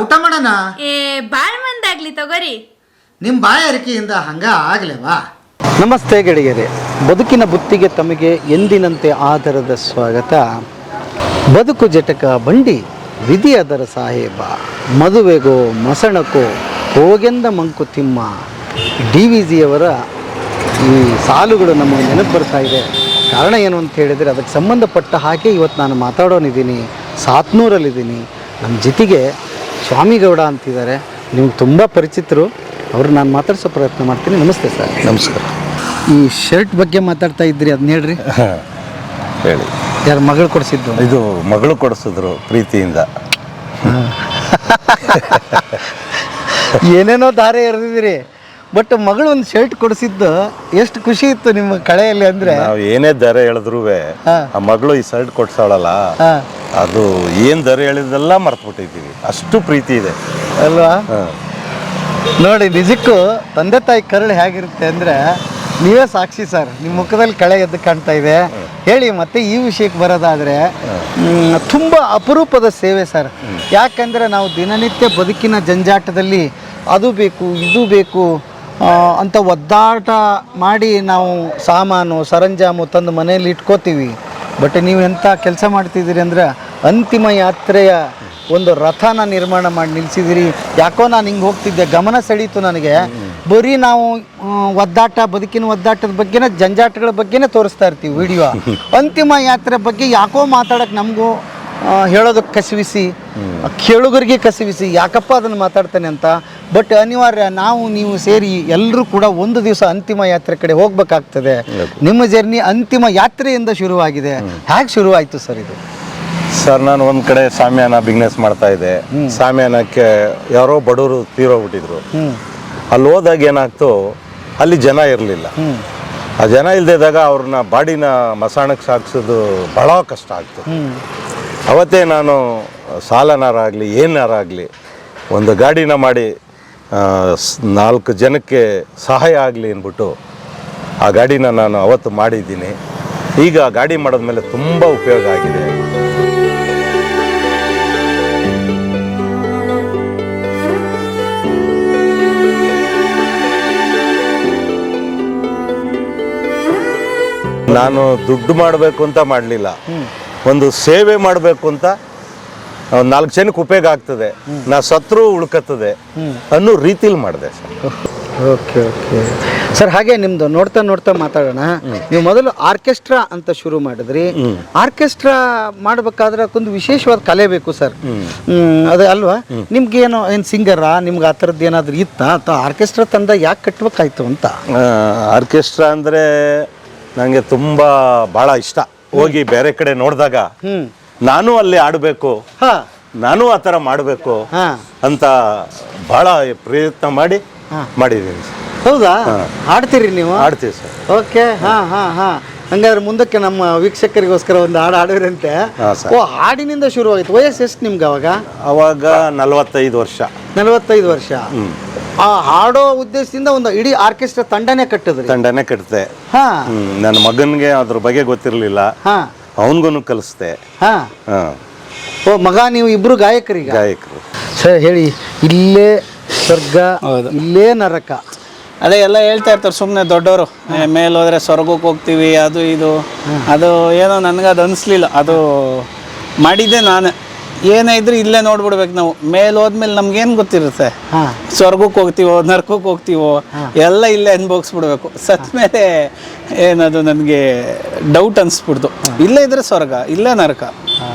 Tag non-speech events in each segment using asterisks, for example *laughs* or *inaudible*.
ಊಟ ಮಾಡೋಣ? ಏ ಬಾಳ್ ಮಂದಾಗ್ಲಿ ತಗೋರಿ. ನಿಮ್ಮ ಬಾಯಾರಿಕೆಯಿಂದ ಹಂಗ ಆಗ್ಲೇವಾ? ನಮಸ್ತೆ ಗೆಳೆಯರೇ. ಬದುಕಿನ ಬುತ್ತಿಗೆ ತಮಗೆ ಎಂದಿನಂತೆ ಆಧಾರದ ಸ್ವಾಗತ. ಬದುಕು ಜಟಕ ಬಂಡಿ ವಿಧಿ ಅದರ ಸಾಹೇಬ. ಮದುವೆಗೋ ಮಸಣಕೋ ಹೋಗೆಂದ ಮಂಕುತಿಮ್ಮ ಡಿ ವಿ ಜಿಯವರ ಈ ಸಾಲುಗಳು ನಮಗೆ ನೆನಪು ಬರ್ತಾ ಇದೆ. ಕಾರಣ ಏನು ಅಂತ ಹೇಳಿದರೆ ಅದಕ್ಕೆ ಸಂಬಂಧಪಟ್ಟ ಹಾಗೆ ಇವತ್ತು ನಾನು ಮಾತಾಡೋನಿದ್ದೀನಿ. ಸಾತ್ನೂರಲ್ಲಿದ್ದೀನಿ. ನಮ್ಮ ಜೊತೆಗೆ ಸ್ವಾಮಿಗೌಡ ಅಂತಿದ್ದಾರೆ. ನಿಮ್ಗೆ ತುಂಬ ಪರಿಚಿತರು. ಅವರು ನಾನು ಮಾತಾಡ್ಸೋ ಪ್ರಯತ್ನ ಮಾಡ್ತೀನಿ. ನಮಸ್ತೆ ಸರ್. ನಮಸ್ಕಾರ. ಈ ಶರ್ಟ್ ಬಗ್ಗೆ ಮಾತಾಡ್ತಾ ಇದ್ರಿ ಅದನ್ನ ಹೇಳ್ರಿ. ಹೇಳಿ. ಯಾರು ಮಗಳು ಕೊಡಿಸಿದ್ದು? ಇದು ಮಗಳು ಕೊಡಿಸಿದ್ರು ಪ್ರೀತಿಯಿಂದ. *laughs* ಏನೇನೋ ದಾರೆ ಎರೆದಿದ್ದೀರಿ. ಬಟ್ ಮಗಳು ಒಂದು ಶರ್ಟ್ ಕೊಡಿಸಿದ್ದು ಎಷ್ಟು ಖುಷಿ ಇತ್ತು ನಿಮ್ಮ ಕಳೆಯಲ್ಲಿ ಅಂದ್ರೆ? ನಾವು ಏನೇ ದರ ಹೇಳಿದ್ರು. ಆ ಮಗಳು ಈ ಶರ್ಟ್ ಕೊಡ್ಸಾಳಲ್ಲ. ಅದು ಏನ್ ದರ ಹೇಳಿದೆಲ್ಲ ಮರ್ತ್ಬಿಟ್ಟಿದ್ದೀವಿ. ಅಷ್ಟು ಪ್ರೀತಿ ಇದೆ. ಅಲ್ವಾ. ನೋಡಿ ನಿಜಕ್ಕೂ ತಂದೆ ತಾಯಿ ಕರುಳು ಹೇಗಿರುತ್ತೆ ಅಂದ್ರೆ ನೀವೇ ಸಾಕ್ಷಿ ಸರ್ ನಿಮ್ಮ ಮುಖದಲ್ಲಿ ಕಳೆ ಎದ್ದು ಕಾಣ್ತಾ ಇದೆ. ಹೇಳಿ ಮತ್ತೆ ಈ ವಿಷಯಕ್ಕೆ ಬರೋದಾದ್ರೆ ತುಂಬ ಅಪರೂಪದ ಸೇವೆ ಸರ್. ಯಾಕಂದ್ರೆ ನಾವು ದಿನನಿತ್ಯ ಬದುಕಿನ ಜಂಜಾಟದಲ್ಲಿ ಅದು ಬೇಕು ಇದು ಬೇಕು ಅಂತ ಒದ್ದಾಟ ಮಾಡಿ ನಾವು ಸಾಮಾನು, ಸರಂಜಾಮು ತಂದು ಮನೆಯಲ್ಲಿ ಇಟ್ಕೋತೀವಿ. ಬಟ್ ನೀವು ಎಂಥ ಕೆಲಸ ಮಾಡ್ತಿದ್ದೀರಿ ಅಂದ್ರೆ ಅಂತಿಮ ಯಾತ್ರೆಯ ಒಂದು ರಥನ ನಿರ್ಮಾಣ ಮಾಡಿ ನಿಲ್ಸಿದಿರಿ ಯಾಕೋ ನಾನು ಹಿಂಗೆ ಹೋಗ್ತಿದ್ದೆ, ಗಮನ ಸೆಳೀತು ನನಗೆ. ಬರೀ ನಾವು ಒದ್ದಾಟ, ಬದುಕಿನ ಒದ್ದಾಟದ ಬಗ್ಗೆನೇ, ಜಂಜಾಟಗಳ ಬಗ್ಗೆನೇ ತೋರಿಸ್ತಾ ಇರ್ತೀವಿ ವಿಡಿಯೋ ಅಂತಿಮ ಯಾತ್ರೆ ಬಗ್ಗೆ ಯಾಕೋ ಮಾತಾಡಕ್ಕೆ ನಮಗೂ ಹೇಳೋದಕ್ಕೆ ಕಸಿವಿಸಿ ಕೇಳುಗರಿಗೆ ಕಸಿವಿಸಿ ಯಾಕಪ್ಪ ಅದನ್ನು ಮಾತಾಡ್ತಾನೆ ಅಂತ. ಬಟ್ ಅನಿವಾರ್ಯ ನಾವು ನೀವು ಸೇರಿ ಎಲ್ಲರೂ ಕೂಡ ಒಂದು ದಿವಸ ಅಂತಿಮ ಯಾತ್ರೆ ಕಡೆ ಹೋಗ್ಬೇಕಾಗ್ತದೆ. ನಿಮ್ಮ ಜರ್ನಿ ಅಂತಿಮ ಯಾತ್ರೆಯಿಂದ ಶುರುವಾಗಿದೆ. ಹೇಗೆ ಶುರುವಾಯಿತು ಸರ್ ಇದು? ಸರ್ ನಾನು ಒಂದು ಕಡೆ ಸಾಮ್ಯಾನ ಬಿಸ್ನೆಸ್ ಮಾಡ್ತಾ ಇದ್ದೆ. ಸಾಮ್ಯಾನಕ್ಕೆ ಯಾರೋ ಬಡವರು ತೀರೋಗ್ಬಿಟ್ಟಿದ್ರು ಅಲ್ಲಿ ಹೋದಾಗ ಏನಾಗ್ತು ಅಲ್ಲಿ ಜನ ಇರಲಿಲ್ಲ. ಆ ಜನ ಇಲ್ದಿದ್ದಾಗ ಅವ್ರನ್ನ ಬಾಡಿನ ಮಸಾಣಕ್ಕೆ ಸಾಕ್ಸೋದು ಬಹಳ ಕಷ್ಟ ಆಗ್ತು ಅವತ್ತೇ ನಾನು ಸಾಲನಾರಾಗಲಿ, ಏನಾರಾಗಲಿ, ಒಂದು ಗಾಡಿನ ಮಾಡಿ ನಾಲ್ಕು ಜನಕ್ಕೆ ಸಹಾಯ ಆಗಲಿ ಅಂದ್ಬಿಟ್ಟು, ಆ ಗಾಡಿನ ನಾನು ಅವತ್ತು ಮಾಡಿದ್ದೀನಿ. ಈಗ ಆ ಗಾಡಿ ಮಾಡಿದ್ಮೇಲೆ ತುಂಬ ಉಪಯೋಗ ಆಗಿದೆ. ನಾನು ದುಡ್ಡು ಮಾಡಬೇಕು ಅಂತ ಮಾಡಲಿಲ್ಲ. ಒಂದು ಸೇವೆ ಮಾಡಬೇಕು ಅಂತ ನಾಲ್ಕು ಜನಕ್ಕೆ ಉಪಯೋಗ ಆಗ್ತದೆ. ನಾ ಸತ್ರು ಉಳ್ಕತ್ತದೆ ಅನ್ನೋ ರೀತಿಲಿ ಮಾಡಿದೆ ಸರ್. Okay okay. ಸರ್ ಹಾಗೆ ನಿಮ್ದು ನೋಡ್ತಾ ನೋಡ್ತಾ ಮಾತಾಡೋಣ. ನೀವು ಮೊದಲು ಆರ್ಕೆಸ್ಟ್ರಾ ಅಂತ ಶುರು ಮಾಡಿದ್ರಿ. ಆರ್ಕೆಸ್ಟ್ರಾ ಮಾಡ್ಬೇಕಾದ್ರೆ ಅದಕ್ಕೊಂದು ವಿಶೇಷವಾದ ಕಲೆ ಬೇಕು ಸರ್. ಅದೇ ಅಲ್ವಾ? ನಿಮ್ಗೆ ಏನೋ ಏನು ಸಿಂಗರಾ ನಿಮ್ಗೆ ಆ ಥರದ್ದು ಏನಾದರೂ ಇತ್ತಾ? ಅಥವಾ ಆರ್ಕೆಸ್ಟ್ರಾ ತಂದ ಯಾಕೆ ಕಟ್ಬೇಕಾಯ್ತು ಅಂತ? ಆರ್ಕೆಸ್ಟ್ರಾ ಅಂದರೆ ನನಗೆ ತುಂಬ ಭಾಳ ಇಷ್ಟ. ಹೋಗಿ ಬೇರೆ ಕಡೆ ನೋಡಿದಾಗ ನಾನು ಅಲ್ಲಿ ಆಡಬೇಕು ಹಾ. ನಾನು ಆ ಥರ ಮಾಡಬೇಕು ಹಾ. ಅಂತ ಬಹಳ ಪ್ರಯತ್ನ ಮಾಡಿ ಮಾಡಿದ್ದೀನಿ. ಹೌದಾ? ಆಡ್ತೀರಿ ನೀವು? ಆಡ್ತೀವಿ ಸರ್. ಓಕೆ ಹಾ ಹಾ ಹಾ. ಹಂಗಾದ್ರೆ ಮುಂದಕ್ಕೆ ನಮ್ಮ ವೀಕ್ಷಕರಿಗೋಸ್ಕರ ಒಂದು ಹಾಡು ಹಾಡಿದ್ರಂತೆ. ಹಾ, ಓ ಹಾಡಿನಿಂದ ಶುರುವಾಯಿತು ವಯಸ್ಸು ಎಷ್ಟು ನಿಮ್ಗೆ ಅವಾಗ? ಅವಾಗ ನಲವತ್ತೈದು ವರ್ಷ. ನಲವತ್ತೈದು ವರ್ಷ. ಆ ಹಾಡೋ ಉದ್ದೇಶದಿಂದ ಒಂದು ಇಡೀ ಆರ್ಕೆಸ್ಟ್ರಾ ತಂಡನೇ ಕಟ್ಟಿದ್ರಿ. ತಂಡನೇ ಕಟ್ಟಿದೆ ಹಾ. ನನ್ನ ಮಗನಿಗೆ ಅದ್ರ ಬಗ್ಗೆ ಗೊತ್ತಿರಲಿಲ್ಲ. ಹಾ. ಅವನಿಗೂ ಕಲಿಸ್ದೆ ಹಾ. ಹಾಂ. ಓ ಮಗ ನೀವು ಇಬ್ರು ಗಾಯಕರಿಗೆ ಗಾಯಕರು. ಸರ್ ಹೇಳಿ. ಇಲ್ಲೇ ಸ್ವರ್ಗ ಇಲ್ಲೇ ನರಕ. ಅದೇ ಎಲ್ಲ ಹೇಳ್ತಾ ಇರ್ತಾರೆ ಸುಮ್ಮನೆ ದೊಡ್ಡವರು. ಮೇಲೆ ಹೋದ್ರೆ ಸ್ವರ್ಗಕ್ಕೆ ಹೋಗ್ತೀವಿ ಅದು ಇದು. ಅದು ಏನೋ ನನಗೆ ಅದು ಅನಿಸ್ಲಿಲ್ಲ. ಅದು ಮಾಡಿದ್ದೆ ನಾನು. ಏನೇ ಇದ್ರೂ ಇಲ್ಲೇ ನೋಡ್ಬಿಡ್ಬೇಕು ನಾವು. ಮೇಲೆ ಹೋದ್ಮೇಲೆ ನಮ್ಗೇನು ಗೊತ್ತಿರುತ್ತೆ? ಸ್ವರ್ಗಕ್ಕೆ ಹೋಗ್ತೀವೋ ನರ್ಕಕ್ಕೆ ಹೋಗ್ತೀವೋ ಎಲ್ಲ ಇಲ್ಲೇ ಅನ್ಭೋಗಿಸ್ಬಿಡ್ಬೇಕು ಸತ್ ಮೇಲೆ ಏನದು ನನಗೆ ಡೌಟ್ ಅನಿಸ್ಬಿಡ್ತು. ಇಲ್ಲೇ ಇದ್ರೆ ಸ್ವರ್ಗ ಇಲ್ಲೇ ನರಕ.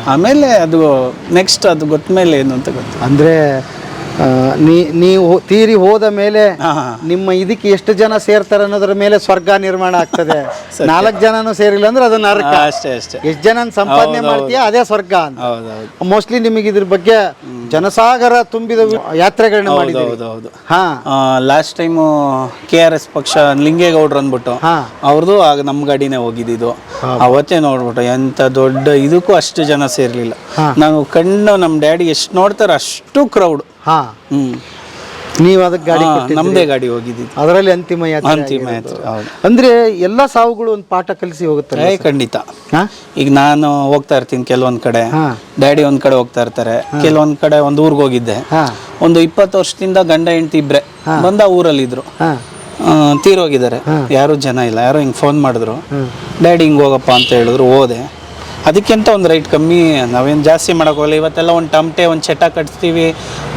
ಆಮೇಲೆ ಅದು ನೆಕ್ಸ್ಟ್ ಅದು ಗೊತ್ತ ಮೇಲೆ ಏನು ಅಂತ ಗೊತ್ತು. ಅಂದ್ರೆ ನೀವು ತೀರಿ ಹೋದ ಮೇಲೆ. ನಿಮ್ಮ ಇದಕ್ಕೆ ಎಷ್ಟು ಜನ ಸೇರ್ತಾರೆ ಅನ್ನೋದ್ರ ಮೇಲೆ ಸ್ವರ್ಗ ನಿರ್ಮಾಣ ಆಗ್ತದೆ. *laughs* ನಾಲ್ಕು ಜನನು ಸೇರಿಲ್ಲ ಅಂದ್ರೆ ಅದು ನರಕ. ಅಷ್ಟೇ ಅಷ್ಟೇ. ಎಷ್ಟು ಜನ ಸಂಪಾದನೆ ಮಾಡ್ತೀಯ ಅದೇ ಸ್ವರ್ಗ ಅಂತ. ಮೋಸ್ಟ್ಲಿ ನಿಮಗೆ ಇದ್ರ ಬಗ್ಗೆ ಜನಸಾಗರ ತುಂಬಿದ ಯಾತ್ರೆಗಳನ್ನ ಹೌದು ಹೌದು ಹಾ. Last time K R S ಪಕ್ಷ ಲಿಂಗೇಗೌಡ್ರು ಅಂದ್ಬಿಟ್ಟು. ಅವ್ರದ್ದು ಆಗ ನಮ್ಮ ಗಾಡಿನೇ ಹೋಗಿದ್ದು ಅವತ್ತೇ ನೋಡ್ಬಿಟ್ಟು ಎಂತ ದೊಡ್ಡ ಇದಕ್ಕೂ ಅಷ್ಟು ಜನ ಸೇರ್ಲಿಲ್ಲ. ನಾವು ಕಣ್ಣು ನಮ್ಮ ಡ್ಯಾಡಿ ಎಷ್ಟು ನೋಡ್ತಾರೆ ಅಷ್ಟು ಕ್ರೌಡ್ ಹಾ. ಹ್ಮ್. ನೀವು ಅದಕ್ಕೆ ಗಾಡಿ ಹಾ. ನಮ್ದೇ ಗಾಡಿ ಹೋಗಿದ್ದಿದ್ದು. ಅದರಲ್ಲಿ ಅಂತಿಮ ಯಾತ್ರೆ ಅಂತಿಮ ಆಗಿರೋದು. ಯಾತ್ರೆ, ಹೌದು. ಅಂದ್ರೆ ಎಲ್ಲಾ ಸಾವುಗಳು ಒಂದು ಪಾಠ ಕಲಿಸಿ ಹೋಗುತ್ತಲ್ಲ ಏ ಖಂಡಿತ. ಹಾ? ಈಗ ನಾನು ಹೋಗ್ತಾ ಇರ್ತೀನಿ ಕೆಲವೊಂದ್ ಕಡೆ. ಹಾ. ಡ್ಯಾಡಿ ಒಂದ್ ಕಡೆ ಹೋಗ್ತಾ ಇರ್ತಾರೆ. ಕೆಲವೊಂದ್ ಕಡೆ ಒಂದ್ ಊರ್ಗ್ ಹೋಗಿದ್ದೆ. ಹಾ. ಒಂದು ಇಪ್ಪತ್ತು ವರ್ಷದಿಂದ ಗಂಡ ಹೆಂಡತಿ ಇಬ್ರೆ ಬಂದ ಊರಲ್ಲಿ ಇದ್ರು ಹಾ. ಆ, ತೀರೋಗಿದ್ದಾರೆ ಯಾರು ಜನ ಇಲ್ಲ. ಯಾರು ಹಿಂಗ್ ಫೋನ್ ಮಾಡಿದ್ರು. ಡ್ಯಾಡಿ ಹಿಂಗ್ ಹೋಗಪ್ಪ ಅಂತ ಹೇಳಿದ್ರು. ಹೋದೆ. ಅದಕ್ಕಿಂತ ಒಂದು ರೈಟ್ ಕಮ್ಮಿ ನಾವೇನು ಜಾಸ್ತಿ ಮಾಡೋಕ್ಕೋಗಲ್ಲ ಇವತ್ತೆಲ್ಲ ಒಂದು ಟಮಟೆ ಒಂದು ಚಟ ಕಟ್ಸ್ತೀವಿ.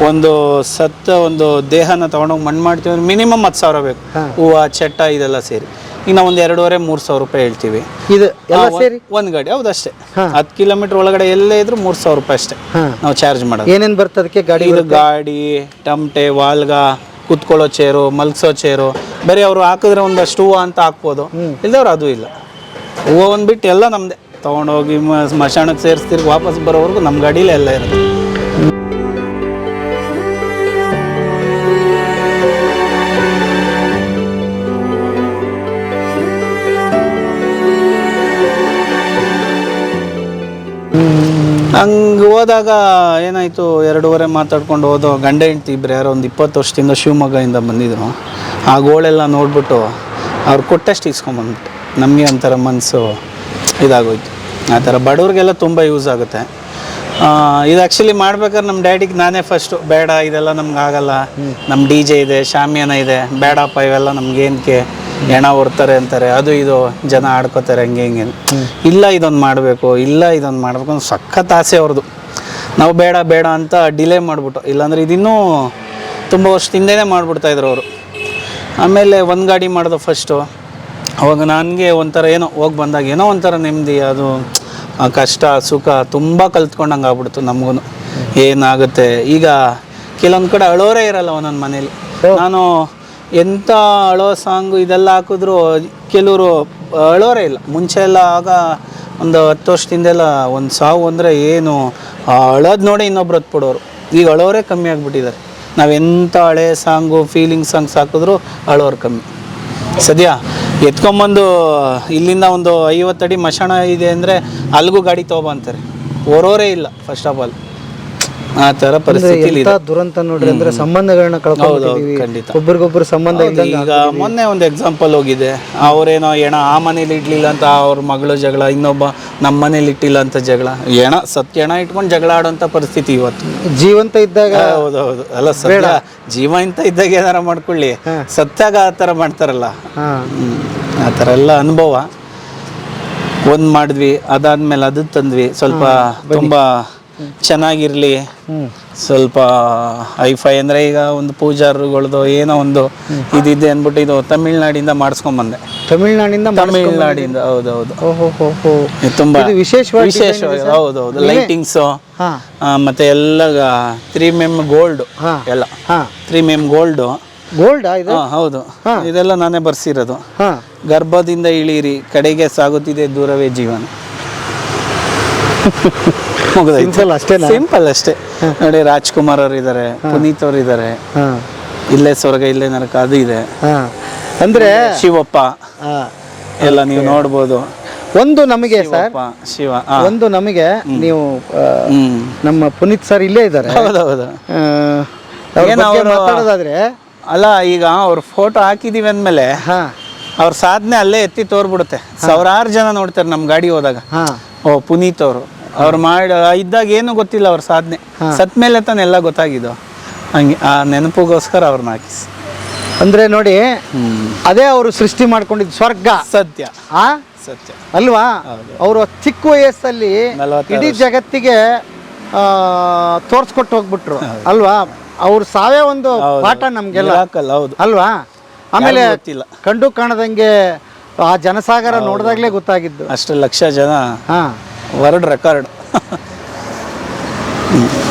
ಒಂದು ಸತ್ತ ಒಂದು ದೇಹನ ತೊಗೊಂಡೋಗಿ ಮಣ್ಣು ಮಾಡ್ತೀವಿ ಅಂದ್ರೆ ಮಿನಿಮಮ್ ಹತ್ತು ಸಾವಿರ ಬೇಕು. ಹೂವು ಚಟ ಇದೆಲ್ಲ ಸೇರಿ. ಈಗ ನಾವು ಒಂದು ಎರಡೂವರೆ ಮೂರು ಸಾವಿರ ರೂಪಾಯಿ ಹೇಳ್ತೀವಿ. ಇದು ಎಲ್ಲ ಸೇರಿ? ಒಂದು ಗಾಡಿ ಹೌದು ಅಷ್ಟೇ. ಹತ್ತು ಕಿಲೋಮೀಟರ್ ಒಳಗಡೆ ಎಲ್ಲೇ ಇದ್ರೂ ಮೂರು ಸಾವಿರ ರೂಪಾಯಿ ಅಷ್ಟೇ. ನಾವು ಚಾರ್ಜ್ ಮಾಡೋದು. ಏನೇನು ಬರ್ತದೆ ಅದಕ್ಕೆ ಗಾಡಿ ಇದು ಗಾಡಿ ಟಮಟೆ ವಾಲ್ಗ ಕುತ್ಕೊಳ್ಳೋ ಚೇರು ಮಲಗಿಸೋ ಚೇರು ಬರೀ ಅವರು ಹಾಕಿದ್ರೆ ಒಂದಷ್ಟು ಹೂವು ಅಂತ ಹಾಕ್ಬೋದು. ಇಲ್ದವ್ರು ಅದು ಇಲ್ಲ. ಹೂವು ಒಂದ್ಬಿಟ್ಟು ಎಲ್ಲ ನಮ್ಮದೇ ತೊಗೊಂಡೋಗಿ ಮ ಸ್ಮಶಾನಕ್ಕೆ ಸೇರಿಸ್ತಿರ್ ವಾಪಸ್ ಬರೋವರೆಗೂ ನಮ್ಮ ಗಾಡೀಲೇ ಎಲ್ಲ ಇರುತ್ತೆ. ಹಂಗೆ ಹೋದಾಗ ಏನಾಯಿತು, ಎರಡೂವರೆ ಮಾತಾಡ್ಕೊಂಡು ಹೋದೋ ಗಂಡ ಹೆಂಡ್ತಿ ಇಬ್ಬರು ಯಾರೋ ಒಂದು ಇಪ್ಪತ್ತು ವರ್ಷದಿಂದ ಶಿವಮೊಗ್ಗದಿಂದ ಬಂದಿದ್ರು. ಆ ಗೋಳೆಲ್ಲ ನೋಡ್ಬಿಟ್ಟು ಅವ್ರು ಕೊಟ್ಟಷ್ಟು ಇಸ್ಕೊಂಬಂದ್ಬಿಟ್ಟು ನಮಗೆ ಒಂಥರ ಮನಸ್ಸು ಇದಾಗೋಯ್ತು. ಆ ಥರ. ಬಡವ್ರಿಗೆಲ್ಲ ತುಂಬ ಯೂಸ್ ಆಗುತ್ತೆ. ಇದು ಆ್ಯಕ್ಚುಲಿ ಮಾಡ್ಬೇಕಾದ್ರೆ ನಮ್ಮ ಡ್ಯಾಡಿಗೆ ನಾನೇ ಫಸ್ಟು ಬೇಡ, ಇದೆಲ್ಲ ನಮ್ಗೆ ಆಗಲ್ಲ. ನಮ್ಮ ಡಿ ಜೆ ಇದೆ ಶಾಮಿಯಾನ ಇದೆ. ಬೇಡಪ್ಪ, ಇವೆಲ್ಲ ನಮ್ಗೇನಕ್ಕೆ ಹೆಣ ಹೊರ್ತಾರೆ ಅಂತಾರೆ. ಅದು ಇದು, ಜನ ಆಡ್ಕೋತಾರೆ, ಹಂಗೆ ಹಿಂಗೆ ಇಲ್ಲ, ಇದೊಂದು ಮಾಡಬೇಕು. ಇಲ್ಲ, ಇದೊಂದು ಮಾಡಬೇಕು. ಅಂತ ಸಖತ್ ಆಸೆ ಅವ್ರದ್ದು. ನಾವು ಬೇಡ ಬೇಡ ಅಂತ ಡಿಲೇ ಮಾಡಿಬಿಟ್ಟು. ಇಲ್ಲಾಂದ್ರೆ ಇದಿನ್ನೂ ತುಂಬ ವರ್ಷದಿಂದನೇ ಮಾಡಿಬಿಡ್ತಾ ಇದ್ರು ಅವರು. ಆಮೇಲೆ ಒಂದು ಗಾಡಿ ಮಾಡಿದೆ ಫಸ್ಟು ಅವಾಗ ನನಗೆ ಒಂಥರ ಏನೋ ಹೋಗಿ ಬಂದಾಗ ಏನೋ ಒಂಥರ ನೆಮ್ಮದಿ ಅದು ಕಷ್ಟ ಸುಖ ತುಂಬ ಕಲ್ತ್ಕೊಂಡಂಗೆ ಆಗ್ಬಿಡ್ತು ನಮಗೂ ಏನಾಗುತ್ತೆ? ಈಗ ಕೆಲವೊಂದು ಕಡೆ ಅಳೋರೇ ಇರಲ್ಲ ಒಂದೊಂದು ಮನೇಲಿ. ನಾನು ಎಂಥ ಅಳೋ ಸಾಂಗು ಇದೆಲ್ಲ ಹಾಕಿದ್ರು ಕೆಲವರು ಅಳೋರೇ ಇಲ್ಲ. ಮುಂಚೆ ಎಲ್ಲ ಆಗ ಒಂದು ಹತ್ತು ವರ್ಷದಿಂದೆಲ್ಲ ಒಂದು ಸಾವು ಅಂದರೆ ಏನು ಅಳೋದು ನೋಡಿ ಇನ್ನೊಬ್ರು ಹತ್ಬಿಡೋರು. ಈಗ ಅಳೋರೇ ಕಮ್ಮಿ ಆಗಿಬಿಟ್ಟಿದ್ದಾರೆ. ನಾವೆಂಥ ಹಳೆ ಸಾಂಗು ಫೀಲಿಂಗ್ ಸಾಂಗ್ಸ್ ಹಾಕಿದ್ರು ಅಳೋರು ಕಮ್ಮಿ. ಸದ್ಯ ಎತ್ಕೊಂಬಂದು ಇಲ್ಲಿಂದ ಒಂದು ಐವತ್ತಡಿ ಮಶಾಣ ಇದೆ ಅಂದರೆ ಅಲ್ಲಿಗೂ ಗಾಡಿ ತೊಗೊಬಂತಾರೆ. ಓರೋರೇ ಇಲ್ಲ ಫಸ್ಟ್ ಆಫ್ ಆಲ್ ಆ ತರ ಪರಿಸ್ಥಿತಿ ದುರಂತ ನೋಡ್ರಿ ಅಂದ್ರೆ ಸಂಬಂಧಗಳನ್ನ ಒಬ್ಬರಿಗೊಬ್ಬರು ಖಂಡಿತ. ಒಬ್ರಿಗೊಬ್ರು ಸಂಬಂಧ ಹೌದು, ಈಗ ಮೊನ್ನೆ ಒಂದು ಎಕ್ಸಾಂಪಲ್ ಹೋಗಿದೆ. ಅವರೇನೋ ಎಣ ಆ ಮನೇಲಿ ಇಡ್ಲಿಲ್ಲ ಅಂತ ಅವ್ರ ಮಗಳು ಜಗಳ ಇನ್ನೊಬ್ಬ ನಮ್ಮ ಮನೇಲಿ ಇಟ್ಟಿಲ್ಲ ಅಂತ ಜಗಳ. ಎಣ ಸತ್ಯ ಎಣ ಇಟ್ಕೊಂಡು ಜಗಳ ಆಡೋಂಥ ಪರಿಸ್ಥಿತಿ ಇವತ್ತು. ಜೀವಂತ ಇದ್ದಾಗ ಹೌದೌದು ಅಲ್ಲ ಸತ್ಯ ಜೀವ ಇಂತ ಇದ್ದಾಗ ಏನಾರ ಮಾಡ್ಕೊಳ್ಳಿ. ಸತ್ತಾಗ ಆತರ ಥರ ಮಾಡ್ತಾರಲ್ಲ. ಆತರ ಹ್ಮ್. ಆ ಥರ ಎಲ್ಲ ಅನುಭವ. ಒಂದ್ ಮಾಡಿದ್ವಿ ಅದಾದ್ಮೇಲೆ ಅದು ತಂದ್ವಿ. ಸ್ವಲ್ಪ ತುಂಬ ಚೆನ್ನಾಗಿರ್ಲಿ. ಸ್ವಲ್ಪ ಐಫೈ ಅಂದರೆ ಈಗ ಒಂದು ಪೂಜಾರುಗಳದ್ದು ಏನೋ ಒಂದು ಇದಿದೆ ಅಂದ್ಬಿಟ್ಟು ಇದು ತಮಿಳ್ನಾಡಿಂದ ಮಾಡಿಸ್ಕೊಂಬಂದೆ ತಮಿಳ್ನಾಡಿಂದ ತಮಿಳ್ನಾಡಿಂದ ಹೌದೌದು. ಓಹೋ ತುಂಬ ವಿಶೇಷವಾಗಿ ವಿಶೇಷವಾಗಿ ಹೌದೌದು. ಲೈಟಿಂಗ್ಸು ಮತ್ತೆ ಎಲ್ಲ ತ್ರೀ ಮೆಮ್ ಗೋಲ್ಡ್. ಎಲ್ಲ. ತ್ರೀ ಮೆಮ್ ಗೋಲ್ಡು ಗೋಲ್ಡ್ ಹೌದು. ಇದೆಲ್ಲ ನಾನೇ ಬರ್ಸಿರೋದು. ಗರ್ಭದಿಂದ ಇಳಿಯಿರಿ. ಕಡೆಗೆ ಸಾಗುತ್ತಿದೆ ದೂರವೇ ಜೀವನ. *laughs* Simple ಅಷ್ಟೇನಾ? ಸಿಂಪಲ್ ಅಷ್ಟೇ. ನೋಡಿ ರಾಜ್ಕುಮಾರ್ ಅವ್ರ ಇದ್ದಾರೆ ಪುನೀತ್ ಅವ್ರ ಇದ್ದಾರೆ ಇಲ್ಲೇ ಸ್ವರ್ಗ ಇಲ್ಲೇ ನರಕ ಅದು ಇದೆ. ಅಂದ್ರೆ ಶಿವಪ್ಪ. ಎಲ್ಲ ನೀವು ನೋಡ್ಬೋದು. ಒಂದು ನಮಗೆ ಸರ್ ಶಿವ ಒಂದು ನಮಗೆ ನೀವು ನಮ್ಮ ಪುನೀತ್ ಸರ್ ಇಲ್ಲೇ ಇದ್ದಾರೆ. ಹೌದೌದು. ಮಾತಾಡೋದಾದ್ರೆ? ಅಲ್ಲ ಈಗ ಅವ್ರ ಫೋಟೋ ಹಾಕಿದೀವಿ ಅಂದ್ಮೇಲೆ ಅವ್ರ ಸಾಧನೆ ಅಲ್ಲೇ ಎತ್ತಿ ತೋರ್ಬಿಡುತ್ತೆ. ಸಾವಿರಾರು ಜನ ನೋಡ್ತಾರೆ ನಮ್ಮ ಗಾಡಿ ಹೋದಾಗ. ಓ ಪುನೀತ್ ಅವರು. ಅವ್ರು ಮಾಡ ಇದ್ದಾಗ ಏನು ಗೊತ್ತಿಲ್ಲ ಅವ್ರ ಸಾಧನೆ. ಸತ್ ಮೇಲೆ ತಾನೆಲ್ಲ ಗೊತ್ತಾಗಿದ್ದು. ಹಂಗೆ ಆ ನೆನಪಿಗೋಸ್ಕರ ಅವ್ರನ್ನ ಹಾಕಿಸಿ. ಅಂದ್ರೆ ನೋಡಿ ಅದೇ ಅವರು ಸೃಷ್ಟಿ ಮಾಡ್ಕೊಂಡಿದ್ ಸ್ವರ್ಗ. ಸತ್ಯ. ಆ? ಸತ್ಯ. ಅಲ್ವಾ? ಅವರು ಚಿಕ್ಕ ವಯಸ್ಸಲ್ಲಿ ಇಡೀ ಜಗತ್ತಿಗೆ ತೋರ್ಸ್ಕೊಟ್ಟು ಹೋಗ್ಬಿಟ್ರು. ಅಲ್ವಾ? ಅವ್ರು ಸಾವೇ ಒಂದು ಪಾಠ ನಮ್ಗೆಲ್ಲ. ಹೌದು. ಅಲ್ವಾ? ಆಮೇಲೆ ಕಂಡು ಕಾಣದಂಗೆ ಆ ಜನಸಾಗರ ನೋಡಿದಾಗ್ಲೇ ಗೊತ್ತಾಗಿದ್ದು. ಅಷ್ಟು ಲಕ್ಷ ಜನ. ಹಾ. World record.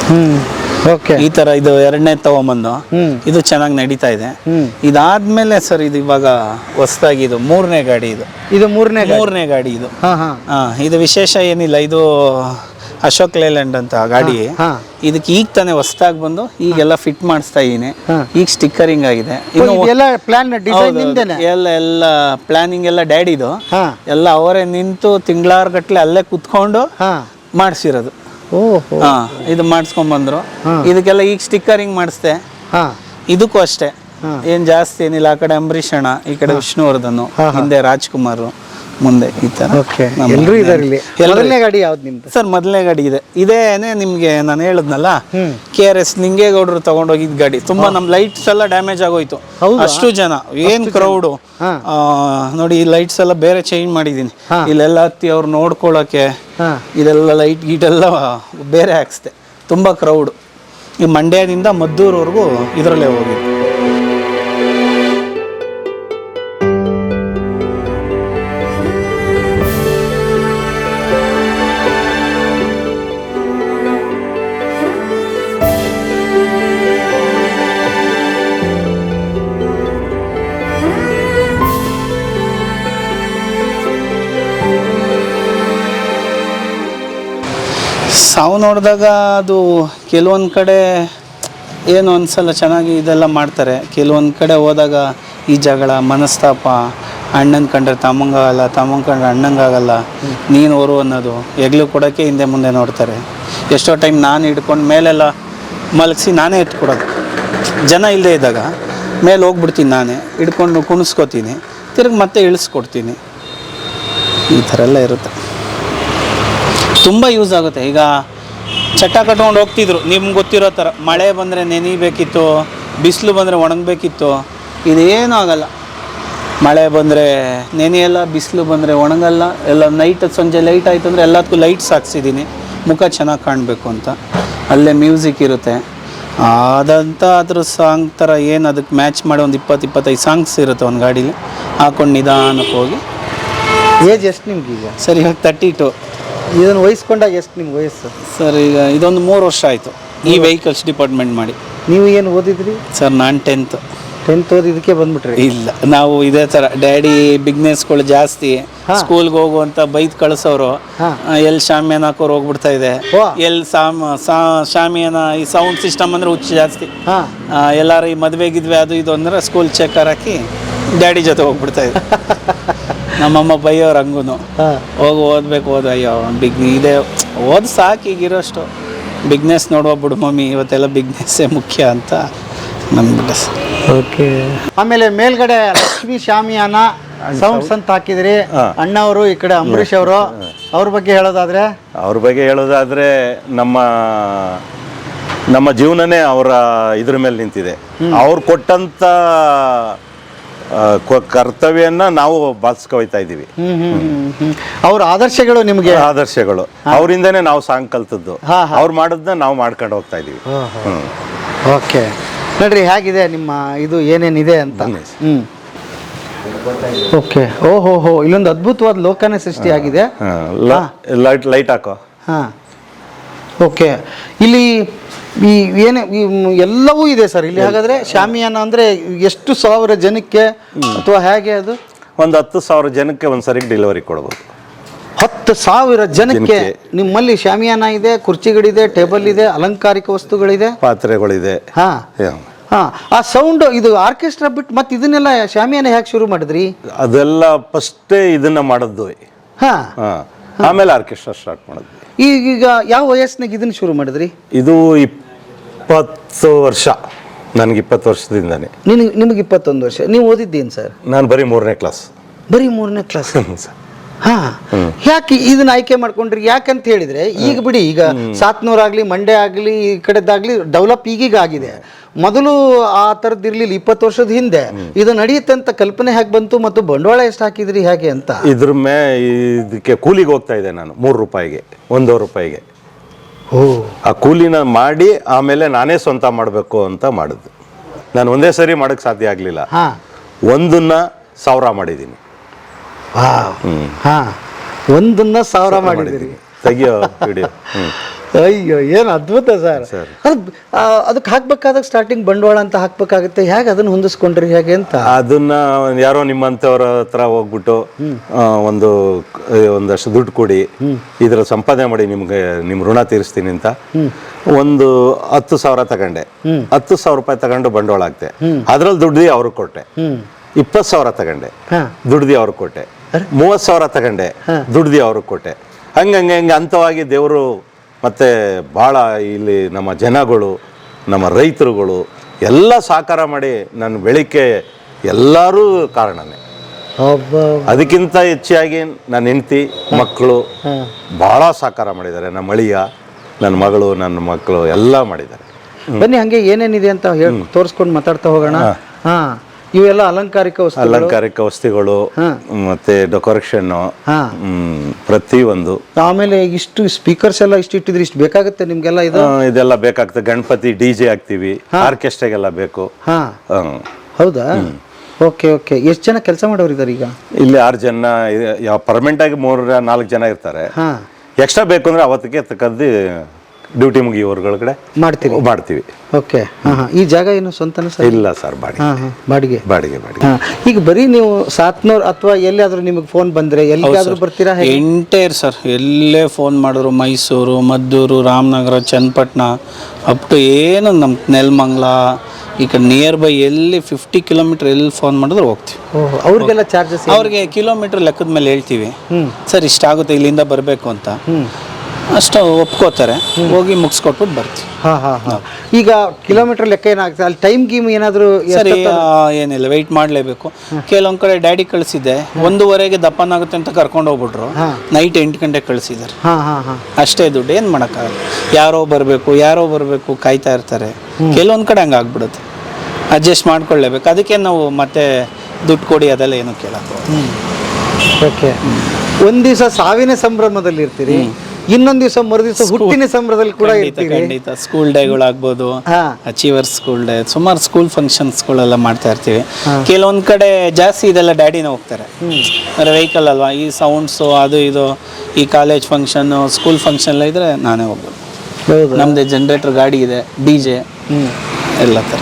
ಹ್ಮ್ ಓಕೆ. ಈ ತರ ಇದು ಎರಡನೇ ತಗೊಂಬಂದು. ಇದು ಚೆನ್ನಾಗಿ ನಡೀತಾ ಇದೆ. ಇದಾದ್ಮೇಲೆ ಸರ್ ಇದು ಇವಾಗ ಹೊಸದಾಗಿ ಇದು ಮೂರನೇ ಗಾಡಿ ಇದು. ಇದು ಮೂರನೇ ಮೂರನೇ ಗಾಡಿ ಇದು. ಹಾ ಇದು ವಿಶೇಷ ಏನಿಲ್ಲ ಇದು ಅಶೋಕ್ ಲೇಲ್ಯಾಂಡ್ ಅಂತ ಗಾಡಿ. ಇದಕ್ಕೆ ಈಗ ತಾನೇ ಹೊಸದಾಗಿ ಬಂದು ಈಗೆಲ್ಲ ಫಿಟ್ ಮಾಡಿಸ್ತಾ ಇದೀನಿ. ಈಗ ಸ್ಟಿಕ್ಕರಿಂಗ್ ಆಗಿದೆ. ಇನ್ನು ಇದೆಲ್ಲ ಪ್ಲಾನ್ ಡಿಸೈನ್ ಹೌದು, ನಿಮ್ದೇನೆ? ಎಲ್ಲ ಎಲ್ಲ ಪ್ಲಾನಿಂಗ್ ಎಲ್ಲ ಡ್ಯಾಡಿದು ಎಲ್ಲ ಅವರೇ ನಿಂತು ತಿಂಗಳಾರು ಗಟ್ಟಲೆ ಅಲ್ಲೇ ಕುತ್ಕೊಂಡು ಮಾಡಿಸಿರೋದು. ಹಾ ಇದು ಮಾಡಿಸ್ಕೊಂಡ್ ಬಂದ್ರು. ಇದಕ್ಕೆಲ್ಲ ಈಗ ಸ್ಟಿಕ್ಕರಿಂಗ್ ಮಾಡಿಸ್ದೆ. ಇದಕ್ಕೂ ಅಷ್ಟೇ. ಏನ್ ಜಾಸ್ತಿ ಏನಿಲ್ಲ ಆ ಕಡೆ ಅಂಬರೀಷ್ ಅಣ್ಣ ಈ ಕಡೆ ವಿಷ್ಣುವರ್ಧನ್ ಹಿಂದೆ ರಾಜ್ಕುಮಾರ್ ಮುಂದೆ ಈ ತರ. ಓಕೆ ಎಲ್ಲರೂ ಇಲ್ಲಿ. ಮೊದಲನೇ ಗಾಡಿ ಯಾವ್ದು ನಿಮ್ದು? ಸರ್ ಮೊದಲನೇ ಗಾಡಿ ಇದೆ. ಇದೇನೆ ನಿಮ್ಗೆ ನಾನು ಹೇಳಿದ್ನಲ್ಲ? ಕೆ ಆರ್ ಎಸ್ ನಿಂಗೇಗೌಡರು ತಗೊಂಡೋಗಿದ್ ಗಾಡಿ. ತುಂಬಾ ನಮ್ ಲೈಟ್ಸ್ ಎಲ್ಲ ಡ್ಯಾಮೇಜ್ ಆಗೋಯ್ತು. ಅಷ್ಟು ಜನ. ಏನ್ ಕ್ರೌಡು ನೋಡಿ ಈ ಲೈಟ್ಸ್ ಎಲ್ಲ ಬೇರೆ ಚೇಂಜ್ ಮಾಡಿದೀನಿ. ಇಲ್ಲೆಲ್ಲ ಹತ್ತಿ ಅವ್ರು ನೋಡ್ಕೊಳಕ್ಕೆ ಇದೆಲ್ಲ ಲೈಟ್ ಗೀಟೆಲ್ಲ ಬೇರೆ ಹಾಕ್ಸ್ದೆ. ತುಂಬಾ ಕ್ರೌಡ್ ಈ ಮಂಡ್ಯದಿಂದ ಮದ್ದೂರ್ವರೆಗೂ ಇದರಲ್ಲೇ ಹೋಗಿದ್ದು. ಸಾವು ನೋಡಿದಾಗ ಅದು ಕೆಲವೊಂದು ಕಡೆ ಏನು ಅನ್ಸಲ್ಲ, ಚೆನ್ನಾಗಿ ಇದೆಲ್ಲ ಮಾಡ್ತಾರೆ. ಕೆಲವೊಂದು ಕಡೆ ಹೋದಾಗ ಈ ಜಗಳ, ಮನಸ್ತಾಪ, ಅಣ್ಣನ ಕಂಡ್ರೆ ತಮ್ಮಂಗಾಗಲ್ಲ ತಮ್ಮಂಗೆ ಕಂಡ್ರೆ ಅಣ್ಣಂಗಾಗಲ್ಲ ನೀನು ಓರು ಅನ್ನೋದು ಎಗ್ಲು ಕೊಡೋಕ್ಕೆ ಹಿಂದೆ ಮುಂದೆ ನೋಡ್ತಾರೆ. ಎಷ್ಟೋ ಟೈಮ್ ನಾನು ಹಿಡ್ಕೊಂಡು ಮೇಲೆಲ್ಲ ಮಲಗಿಸಿ ನಾನೇ ಎತ್ಕೊಡೋದು. ಜನ ಇಲ್ಲದೆ ಇದ್ದಾಗ ಮೇಲೆ ಹೋಗ್ಬಿಡ್ತೀನಿ ನಾನೇ, ಹಿಡ್ಕೊಂಡು ಕುಣಿಸ್ಕೋತೀನಿ, ತಿರ್ಗಿ ಮತ್ತೆ ಇಳಿಸ್ಕೊಡ್ತೀನಿ. ಈ ಥರ ಎಲ್ಲ ಇರುತ್ತೆ. ತುಂಬ ಯೂಸ್ ಆಗುತ್ತೆ. ಈಗ ಚಟ್ಟ ಕಟ್ಕೊಂಡು ಹೋಗ್ತಿದ್ರು. ನಿಮ್ಗೆ ಗೊತ್ತಿರೋ ಥರ ಮಳೆ ಬಂದರೆ ನೆನಿಬೇಕಿತ್ತು ಬಿಸಿಲು ಬಂದರೆ ಒಣಗಬೇಕಿತ್ತು. ಇದೇನೂ ಆಗಲ್ಲ. ಮಳೆ ಬಂದರೆ ನೆನೆಯಲ್ಲ ಬಿಸಿಲು ಬಂದರೆ ಒಣಗಲ್ಲ. ಎಲ್ಲ ನೈಟ್ ಸಂಜೆ ಲೈಟ್ ಆಯಿತು ಅಂದರೆ ಎಲ್ಲದಕ್ಕೂ ಲೈಟ್ಸ್ ಹಾಕ್ಸಿದ್ದೀನಿ. ಮುಖ ಚೆನ್ನಾಗಿ ಕಾಣಬೇಕು ಅಂತ. ಅಲ್ಲೇ ಮ್ಯೂಸಿಕ್ ಇರುತ್ತೆ. ಆದಂಥ ಅದ್ರ ಸಾಂಗ್ ಥರ ಏನು ಅದಕ್ಕೆ ಮ್ಯಾಚ್ ಮಾಡಿ ಒಂದು ಇಪ್ಪತ್ತು ಇಪ್ಪತ್ತೈದು ಸಾಂಗ್ಸ್ ಇರುತ್ತೆ ಒಂದು ಗಾಡೀಲಿ. ಹಾಕೊಂಡು ನಿಧಾನಕ್ಕೆ ಹೋಗಿ. ಏಜ್ ಎಷ್ಟು ನಿಮ್ಗೆ ಈಗ? ಸರಿ ಇವಾಗ ತರ್ಟಿ ಟು ಇದನ್ನು ವಹಿಸ್ಕೊಂಡಾಗ ಎಷ್ಟು ನಿಮ್ಗೆ ವಯಸ್ಸು? ಸರ್ ಈಗ ಇದೊಂದು ಮೂರು ವರ್ಷ ಆಯಿತು. ಈ ವೆಹಿಕಲ್ಸ್ ಡಿಪಾರ್ಟ್ಮೆಂಟ್ ಮಾಡಿ. ನೀವು ಏನು ಓದಿದ್ರಿ? ಸರ್ ನಾನು ಟೆಂತ್ ಟೆಂತ್ ಓದಿ ಇದಕ್ಕೆ ಬಂದ್ಬಿಟ್ರಿ. ಇಲ್ಲ. ನಾವು ಇದೇ ಥರ ಡ್ಯಾಡಿ ಬಿಗ್ನೆಸ್ಗಳು ಜಾಸ್ತಿ ಸ್ಕೂಲ್ಗೆ ಹೋಗುವಂತ ಬೈದ್ ಕಳಿಸೋರು. ಎಲ್ಲಿ ಶಾಮಿಯಾನ ಹಾಕೋರು ಹೋಗ್ಬಿಡ್ತಾ ಇದೆ. ಎಲ್ಲಿ ಸಾಮ್ ಸಾ- ಶಾಮಿಯಾನ ಈ ಸೌಂಡ್ ಸಿಸ್ಟಮ್ ಅಂದ್ರೆ ಹುಚ್ಚು ಜಾಸ್ತಿ. ಎಲ್ಲರೂ ಈ ಮದುವೆ ಗಿದ್ವೆ ಅದು ಇದು ಅಂದ್ರೆ ಸ್ಕೂಲ್ ಚೆಕ್ಕರ್ ಹಾಕಿ ಡ್ಯಾಡಿ ಜೊತೆ ಹೋಗ್ಬಿಡ್ತಾ ಇದೆ. *laughs* ನಮ್ಮಮ್ಮ ಬೈಯೋರು ಹಂಗೂ ಹೋಗಿ ಓದ್ಬೇಕು ಓದು. ಅಯ್ಯೋ ಬಿಗ್ ಇದೆ. ಓದ್ ಸಾಕು ಈಗಿರೋಷ್ಟು. ಬಿಗ್ನೆಸ್ ನೋಡುವ ಬಿಡು ಮಮ್ಮಿ. ಇವತ್ತೆಲ್ಲ ಬಿಗ್ನೆಸ್ಸೇ ಮುಖ್ಯ ಅಂತ ನಂದ್ಬಿಟ್ಟೆ ಓಕೆ. ಆಮೇಲೆ ಮೇಲ್ಗಡೆ ಲಕ್ಷ್ಮಿ ಶಾಮಿಯಾನ ಸೌಂಡ್ಸ್ ಅಂತ ಹಾಕಿದ್ರಿ. ಅಣ್ಣವರು ಈ ಕಡೆ ಅಂಬರೀಷ್ ಅವರು. ಅವ್ರ ಬಗ್ಗೆ ಹೇಳೋದಾದ್ರೆ? ಅವ್ರ ಬಗ್ಗೆ ಹೇಳೋದಾದ್ರೆ ನಮ್ಮ ನಮ್ಮ ಜೀವನನೇ ಅವರ ಇದ್ರ ಮೇಲೆ ನಿಂತಿದೆ. ಅವ್ರು ಕೊಟ್ಟಂತ ಕರ್ತವ್ಯನ ನಾವು ಬಾಳ್ಸ್ಕೊಯ್ತಾ ಇದೀವಿ ಅವ್ರ ಆದರ್ಶಗಳು ನಿಮಗೆ? ಆದರ್ಶಗಳು. ಅವರಿಂದನೇ ನಾವು ಸಾಂಗ್ ಕಲ್ತದ್ದು ಅವ್ರು ಮಾಡೋದನ್ನ ನಾವು ಮಾಡ್ಕೊಂಡು ಹೋಗ್ತಾ ಇದೀವಿ ಓಕೆ. ನೋಡ್ರಿ ಹೇಗಿದೆ ನಿಮ್ಮ ಇದು ಏನೇನಿದೆ ಅಂತ. ಓಕೆ. ಓಹೋ ಹೋ ಇಲ್ಲೊಂದು ಅದ್ಭುತವಾದ ಲೋಕನೇ ಸೃಷ್ಟಿಯಾಗಿದೆ. ಆಗಿದೆ ಲೈಟ್ ಲೈಟ್ ಹಾಕೋ. ಹಾಂ. ಓಕೆ. ಇಲ್ಲಿ ಈ ಏನೇ ಎಲ್ಲವೂ ಇದೆ ಸರ್. ಇಲ್ಲಿ ಹಾಗಾದ್ರೆ ಶಾಮಿಯಾನ ಅಂದ್ರೆ ಎಷ್ಟು ಸಾವಿರ ಜನಕ್ಕೆ ಅಥವಾ ಹೇಗೆ ಅದು? ಒಂದು ಹತ್ತು ಸಾವಿರ ಜನಕ್ಕೆ ಒಂದು ಸರಿಗೆ ಡೆಲಿವರಿ ಕೊಡ್ಬೋದು. ಹತ್ತು ಸಾವಿರ ಜನಕ್ಕೆ. ನಿಮ್ಮಲ್ಲಿ ಶಾಮಿಯಾನ ಇದೆ ಕುರ್ಚಿಗಳಿದೆ ಟೇಬಲ್ ಇದೆ ಅಲಂಕಾರಿಕ ವಸ್ತುಗಳಿದೆ? ಪಾತ್ರೆಗಳಿದೆ. ಹಾ. ಹಾ. ಆ ಸೌಂಡ್ ಇದು ಆರ್ಕೆಸ್ಟ್ರಾ ಬಿಟ್ಟು ಮತ್ತೆ ಇದನ್ನೆಲ್ಲ ಶಾಮಿಯಾನ ಹೇಗೆ ಶುರು ಮಾಡಿದ್ರಿ? ಅದೆಲ್ಲ ಫಸ್ಟೇ ಇದನ್ನ ಮಾಡಿದ್ವಿ. ಹಾ. ಆಮೇಲೆ ಆರ್ಕೆಸ್ಟ್ರಾ ಸ್ಟಾರ್ಟ್ ಮಾಡಿದ್ವಿ. ಈಗ ಈಗ ಯಾವ ವಯಸ್ಸಿನಾಗ ಇದನ್ನ ಶುರು ಮಾಡಿದ್ರಿ? ಇದು ಇಪ್ಪತ್ತು ವರ್ಷ. ನನಗೆ ಇಪ್ಪತ್ತು ವರ್ಷದಿಂದಾನೆ. ನಿನಗೆ ನಿಮಗೆ ಇಪ್ಪತ್ತೊಂದು ವರ್ಷ. ನೀವು ಓದಿದ್ದೇನು ಸರ್? ನಾನು ಬರೀ ಮೂರನೇ ಕ್ಲಾಸ್. ಬರೀ ಮೂರನೇ ಕ್ಲಾಸ್. ಹಾ ಯಾಕೆ ಇದನ್ನ ಆಯ್ಕೆ ಮಾಡ್ಕೊಂಡ್ರಿ? ಯಾಕಂತ ಹೇಳಿದ್ರೆ ಈಗ ಬಿಡಿ ಈಗ ಸಾತ್ನೂರ್ ಆಗ್ಲಿ ಮಂಡ್ಯ ಆಗ್ಲಿ ಈ ಕಡೆದಾಗ್ಲಿ ಡೆವಲಪ್ ಈಗೀಗ ಆಗಿದೆ. ಮೊದಲು ಆ ತರದ್ ಇರ್ಲಿಲ್ಲ ಇಪ್ಪತ್ತು ವರ್ಷದ ಹಿಂದೆ. ಇದು ನಡೆಯುತ್ತೆ ಅಂತ ಕಲ್ಪನೆ ಹೇಗೆ ಬಂತು ಮತ್ತು ಬಂಡವಾಳ ಎಷ್ಟು ಹಾಕಿದ್ರಿ ಹೇಗೆ ಅಂತ? ಇದ್ರ ಮೇ ಇದಕ್ಕೆ ಕೂಲಿಗೆ ಹೋಗ್ತಾ ಇದ್ದೆ ನಾನು ಮೂರು ರೂಪಾಯಿಗೆ ಒಂದೂವರೆ ರೂಪಾಯಿಗೆ. ಓ. ಆ ಕೂಲಿನ ಮಾಡಿ ಆಮೇಲೆ ನಾನೇ ಸ್ವಂತ ಮಾಡಬೇಕು ಅಂತ ಮಾಡಿದ್ದು ನಾನು ಒಂದೇ ಸರಿ ಮಾಡೋಕ್ಕೆ ಸಾಧ್ಯ ಆಗಲಿಲ್ಲ. ಹಾ. ಒಂದನ್ನ ಸಾವಿರ ಮಾಡಿದ್ದೀನಿ. ವಾವ್. ಹಾ ಒಂದನ್ನ ಸಾವಿರ ಮಾಡಿದಿರಿ ತೆಗಿಯೋ ವಿಡಿಯೋ ಅಯ್ಯೋ ಏನು ಅದ್ಭುತ ಸರ್. ಅದು ಅದಕ್ಕೆ ಹಾಕ್ಬೇಕಾದಾಗ ಸ್ಟಾರ್ಟಿಂಗ್ ಬಂಡವಾಳ ಅಂತ ಹಾಕ್ಬೇಕಾಗುತ್ತೆ. ಹೇಗೆ ಅದನ್ನ ಹೊಂದಿಸ್ಕೊಂಡ್ರಿ ಹೇಗೆ ಅಂತ? ಅದನ್ನ ಯಾರೋ ನಿಮ್ಮಂಥವ್ರ ಹತ್ರ ಹೋಗ್ಬಿಟ್ಟು ಒಂದು ಒಂದಷ್ಟು ದುಡ್ಡು ಕೊಡಿ. ಇದರ ಸಂಪಾದನೆ ಮಾಡಿ ನಿಮ್ಗೆ ನಿಮ್ಮ ಋಣ ತೀರಿಸ್ತೀನಿ ಅಂತ. ಒಂದು ಹತ್ತು ಸಾವಿರ ತಗೊಂಡೆ. ಹತ್ತು ಸಾವಿರ ರೂಪಾಯಿ ತಗೊಂಡು ಬಂಡವಾಳ ಆಗ್ತೆ ಅದ್ರಲ್ಲಿ ದುಡ್ಡಿ ಅವ್ರಿಗೆ ಕೊಟ್ಟೆ. ಇಪ್ಪತ್ತು ಸಾವಿರ ತಗೊಂಡೆ. ದುಡ್ದು ಅವ್ರಿಗೆ ಕೊಟ್ಟೆ. ಮೂವತ್ತು ಸಾವಿರ ತಗೊಂಡೆ. ದುಡ್ದು ಅವ್ರಿಗೆ ಕೊಟ್ಟೆ ಹಂಗ ಹಂಗೆ ಹಂಗೆ ಅಂತವಾಗಿ ದೇವರು ಮತ್ತೆ ಭಾಳ ಇಲ್ಲಿ ನಮ್ಮ ಜನಗಳು ನಮ್ಮ ರೈತರುಗಳು ಎಲ್ಲ ಸಹಕಾರ ಮಾಡಿ ನನ್ನ ಬೆಳಿಗ್ಗೆ ಎಲ್ಲರೂ ಕಾರಣನೇ. ಅದಕ್ಕಿಂತ ಹೆಚ್ಚಾಗಿ ನನ್ನ ಹೆಂಡತಿ ಮಕ್ಕಳು ಭಾಳ ಸಹಕಾರ ಮಾಡಿದ್ದಾರೆ. ನಮ್ಮ ಅಳಿಯ ನನ್ನ ಮಗಳು ನನ್ನ ಮಕ್ಕಳು ಎಲ್ಲ ಮಾಡಿದ್ದಾರೆ. ಬನ್ನಿ ಹಂಗೆ ಏನೇನಿದೆ ಅಂತ ಹೇಳಿ ತೋರಿಸ್ಕೊಂಡು ಮಾತಾಡ್ತಾ ಹೋಗೋಣ. ಹಾ. ಇವೆಲ್ಲ ಅಲಂಕಾರಿಕ ವಸ್ತು ಅಲಂಕಾರಿಕ ವಸ್ತುಗಳು ಮತ್ತೆ ಡೆಕೋರೇಷನ್ ಹಾ. ಪ್ರತಿಯೊಂದು. ಆಮೇಲೆ ಇಷ್ಟು ಸ್ಪೀಕರ್ಸ್ ಎಲ್ಲ ಇಷ್ಟು ಇಟ್ಟಿದ್ರೆ ಇಷ್ಟು ಬೇಕಾಗುತ್ತೆ ನಿಮ್ಗೆಲ್ಲ ಇದು? ಇದೆಲ್ಲ ಬೇಕಾಗ್ತದೆ. ಗಣಪತಿ ಡಿ ಜೆ ಹಾಕ್ತಿವಿ ಆರ್ಕೆಸ್ಟ್ರಾಗೆಲ್ಲ ಬೇಕು. ಹೌದಾ? Okay okay. ಎಷ್ಟು ಜನ ಕೆಲಸ ಮಾಡೋರು ಇದಾರೆ ಈಗ? ಇಲ್ಲಿ ಆರು ಜನ ಪರ್ಮನೆಂಟ್ ಆಗಿ ಮೂರ ನಾಲ್ಕು ಜನ ಇರ್ತಾರೆ. ಹಾ. ಎಕ್ಸ್ಟ್ರಾ ಬೇಕು ಅಂದ್ರೆ ಅವತ್ತಿಗೆ ತಕ್ಕದ್ದು ಡ್ಯೂಟಿ ಮುಗಿಯೋರ್ಗಡೆ ಮಾಡ್ತೀವಿ ಮಾಡ್ತೀವಿ. ಓಕೆ. ಹಾ ಹಾ. ಈ ಜಾಗ ಏನು ಸ್ವಂತನ ಸರ್ ಇಲ್ಲ ಸರ್ ಬಾಡಿಗೆ. ಹಾ ಹಾ. ಬಾಡಿಗೆ. ಬಾಡಿಗೆ ಬಾಡಿಗೆ. ಹಾ. ಈಗ ಬರೀ ನೀವು ಸಾತ್ನೂರ್ ಅಥವಾ ಎಲ್ಲಿಯಾದರೂ ನಿಮಗೆ ಫೋನ್ ಬಂದ್ರೆ ಎಲ್ಲಿಗಾದರೂ ಬರ್ತೀರಾ? ಎಂಟೈರ್ ಸರ್ ಎಲ್ಲೇ ಫೋನ್ ಮಾಡಿದ್ರು ಮೈಸೂರು ಮದ್ದೂರು ರಾಮನಗರ ಚನ್ನಪಟ್ಟಣ ಅಪ್ ಟು ಏನು ನಮ್ಮ ನೆಲಮಂಗ್ಲ ಈಗ ಕಡೆ ನಿಯರ್ ಬೈ ಎಲ್ಲಿ ಫಿಫ್ಟಿ ಕಿಲೋಮೀಟರ್ ಎಲ್ಲಿ ಫೋನ್ ಮಾಡಿದ್ರು ಹೋಗ್ತೀವಿ. ಅವ್ರಿಗೆಲ್ಲ ಚಾರ್ಜಸ್ ಅವ್ರಿಗೆ ಕಿಲೋಮೀಟರ್ ಲೆಕ್ಕದ ಮೇಲೆ ಹೇಳ್ತೀವಿ. ಸರ್ ಇಷ್ಟಾಗುತ್ತೆ ಇಲ್ಲಿಂದ ಬರಬೇಕು ಅಂತ. ಅಷ್ಟು ಒಪ್ಕೋತಾರೆ. ಹೋಗಿ ಮುಗಿಸ್ಕೊಟ್ಬಿಟ್ಟು ಬರ್ತೀವಿ. ಹಾಂ ಹಾಂ ಹಾಂ. ಈಗ ಕಿಲೋಮೀಟರ್ ಲೆಕ್ಕ ಏನಾಗುತ್ತೆ ಅಲ್ಲಿ ಟೈಮ್ ಗೀಮ್ ಏನಾದರೂ ಸರಿ ಏನಿಲ್ಲ ವೆಯ್ಟ್ ಮಾಡಲೇಬೇಕು. ಕೆಲವೊಂದು ಕಡೆ ಡ್ಯಾಡಿ ಕಳಿಸಿದ್ದೆ. ಒಂದೂವರೆಗೆ ದಪ್ಪನಾಗುತ್ತೆ ಅಂತ ಕರ್ಕೊಂಡು ಹೋಗ್ಬಿಟ್ರು. ನೈಟ್ ಎಂಟು ಗಂಟೆಗೆ ಕಳಿಸಿದ್ದಾರೆ ಹಾ ಹಾ ಹಾ. ಅಷ್ಟೇ ದುಡ್ಡು ಏನು ಮಾಡೋಕ್ಕಾಗಲ್ಲ. ಯಾರೋ ಬರಬೇಕು ಯಾರೋ ಬರಬೇಕು ಕಾಯ್ತಾ ಇರ್ತಾರೆ. ಕೆಲವೊಂದು ಕಡೆ ಹಂಗೆ ಆಗ್ಬಿಡುತ್ತೆ. ಅಡ್ಜಸ್ಟ್ ಮಾಡ್ಕೊಳ್ಳೇಬೇಕು. ಅದಕ್ಕೆ ನಾವು ಮತ್ತೆ ದುಡ್ಡು ಕೊಡಿ ಅದೆಲ್ಲ ಏನು ಕೇಳೋದು ಓಕೆ ಒಂದ್ ದಿವಸ ಸಾವಿನ ಸಂಭ್ರಮದಲ್ಲಿ ಇರ್ತೀರಿ. ಇನ್ನೊಂದ್ ದಿವಸ ಮರುದಿವಸ ಹುಟ್ಟಿನ ಸಂಭ್ರಮದಲ್ಲಿ ಕೂಡ ಇರ್ತೀವಿ ಖಂಡಿತ. ಸ್ಕೂಲ್ ಡೇಗಳಾಗ್ಬೋದು ಅಚೀವರ್ ಸ್ಕೂಲ್ ಡೇ ಸುಮಾರು ಸ್ಕೂಲ್ ಫಂಕ್ಷನ್ಸ್ಗಳೆಲ್ಲ ಮಾಡ್ತಾ ಇರ್ತೀವಿ. ಕೆಲವೊಂದು ಕಡೆ ಜಾಸ್ತಿ ಇದೆಲ್ಲ ಡ್ಯಾಡಿನ ಹೋಗ್ತಾರೆ. ಅಂದರೆ ವೆಹಿಕಲ್ ಅಲ್ವಾ ಈ ಸೌಂಡ್ಸು ಅದು ಇದು ಈ ಕಾಲೇಜ್ ಫಂಕ್ಷನ್ ಸ್ಕೂಲ್ ಫಂಕ್ಷನ್ ಎಲ್ಲ ಇದ್ರೆ ನಾನೇ ಹೋಗ್ಬೋದು. ಹೌದು? ನಮ್ಮದೇ ಜನ್ರೇಟರ್ ಗಾಡಿ ಇದೆ ಡಿ ಜೆ ಎಲ್ಲ ತರ.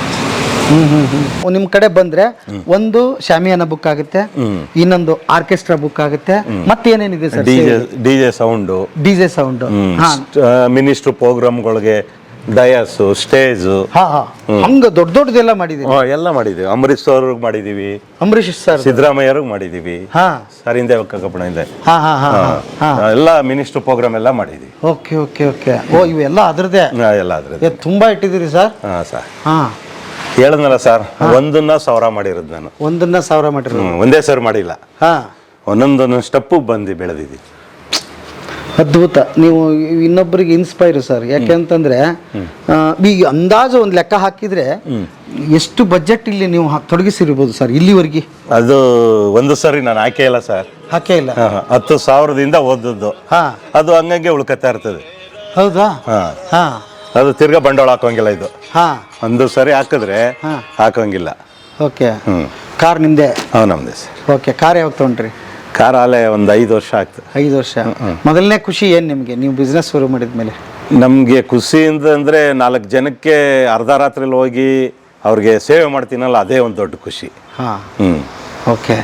ನಿಮ್ ಕಡೆ ಬಂದ್ರೆ ಒಂದು ಶಾಮಿಯಾನ ಬುಕ್ ಆಗುತ್ತೆ ಇನ್ನೊಂದು ಆರ್ಕೆಸ್ಟ್ರಾ ಬುಕ್ ಆಗುತ್ತೆ ಮತ್ತೇನೇನಿದೆ sir D J D J sound DJ sound ಹಾ. ಪ್ರೋಗ್ರಾಮ್ ಗಳಿಗೆ ಡಯಾಸು ಸ್ಟೇಜು. ಹಾ ಹಾ. ಹಂಗ ದೊಡ್ಡ ದೊಡ್ಡದೆಲ್ಲ ಮಾಡಿದೀವಿ ಎಲ್ಲ ಮಾಡಿದೀವಿ. ಅಂಬರೀಶ್ ಅವ್ರಿಗೆ ಮಾಡಿದೀವಿ. ಅಂಬರೀಶ್ ಸರ್. ಸಿದ್ದರಾಮಯ್ಯವ್ರಿಗೆ ಮಾಡಿದೀವಿ. ಹಾ. ಸರ್ ಹಿಂದೆ. ಕಪ್ಪಣ ಹಿಂದೆ ಹಾ ಹಾ ಹಾ. ಹಾ ಎಲ್ಲ ಮಿನಿಸ್ಟರ್ ಪ್ರೋಗ್ರಾಮ್ ಎಲ್ಲ ಮಾಡಿದೀವಿ. Okay okay okay. ಓ ಇವೆಲ್ಲ ಅದ್ರದ್ದೇ ಎಲ್ಲ ಅದ್ರದ್ದೇ ತುಂಬಾ ಇಟ್ಟಿದ್ದೀರಿ ಸರ್? ಹಾ ಸರ್. ಹಾ. ಹೇಳದ್ನಲ್ಲ ಸರ್ ಒಂದನ್ನ ಸಾವಿರ ಮಾಡಿರೋದು ನಾನು. ಒಂದನ್ನ ಸಾವಿರ ಮಾಡಿರೋದು. ಹ್ಮ್, ಒಂದೇ ಸಾವಿರ ಮಾಡಿಲ್ಲ. ಹಾ. ಒಂದೊಂದೊಂದು ಸ್ಟೆಪ್ಪು ಬಂದು ಬೆಳೆದಿದ್ದೆ ಅದ್ಭುತ. ನೀವು ಇನ್ನೊಬ್ಬರಿಗೆ ಇನ್ಸ್ಪೈರ್ ಸರ್. ಯಾಕೆಂತಂದ್ರೆ ಆ, ಈ ಅಂದಾಜು ಒಂದು ಲೆಕ್ಕ ಹಾಕಿದ್ರೆ ಎಷ್ಟು ಬಜೆಟ್ ಇಲ್ಲಿ ನೀವು ಹಾ- ತೊಡಗಿಸಿರ್ಬೋದು ಸರ್ ಇಲ್ಲಿವರೆಗೆ? ಅದು ಒಂದು ಸರಿ ನಾನು ಆಕೆ ಇಲ್ಲ ಸರ್. ಹಾಕೇ ಇಲ್ಲ. ಹಾ. ಹತ್ತು ಸಾವಿರದಿಂದ ಓದದ್ದು ಹಾ. ಅದು ಹಂಗಂಗೆ ಉಳ್ಕತ್ತಾ ಇರ್ತದೆ. ಹೌದಾ? ಹಾ. ಹಾ. ಅದು ತಿರ್ಗಾ ಬಂಡವಾಳ ಹಾಕೋಂಗಿಲ್ಲ ಇದು. ಹಾ. ಒಂದು ಸರಿ ಹಾಕಿದ್ರೆ ಹಾಕೋಂಗಿಲ್ಲ ಓಕೆ. ಹ್ಮ್. ಕಾರ್ ನಿಮ್ದೆ? ಹೌದು ನಮ್ದೇ ಸರ್. ಓಕೆ ಕಾರ್ ಯಾವಾಗ ತೊಗೊಂಡ್ರಿ? ಕಾರ್ ಆಲೆ ಒಂದು ಐದು ವರ್ಷ ಆಗ್ತದೆ. ಐದು ವರ್ಷ. ಮೊದಲನೇ ಖುಷಿ ಏನು ನಿಮಗೆ? ನೀವು ಬಿಸ್ನೆಸ್ ಶುರು ಮಾಡಿದ ಮೇಲೆ. ನಮಗೆ ಖುಷಿಯಿಂದ ಅಂದರೆ ನಾಲ್ಕು ಜನಕ್ಕೆ ಅರ್ಧ ರಾತ್ರಿಲಿ ಹೋಗಿ ಅವ್ರಿಗೆ ಸೇವೆ ಮಾಡ್ತೀನಲ್ಲ ಅದೇ ಒಂದು ದೊಡ್ಡ ಖುಷಿ. ಹಾಂ. ಹ್ಞೂ ಓಕೆ.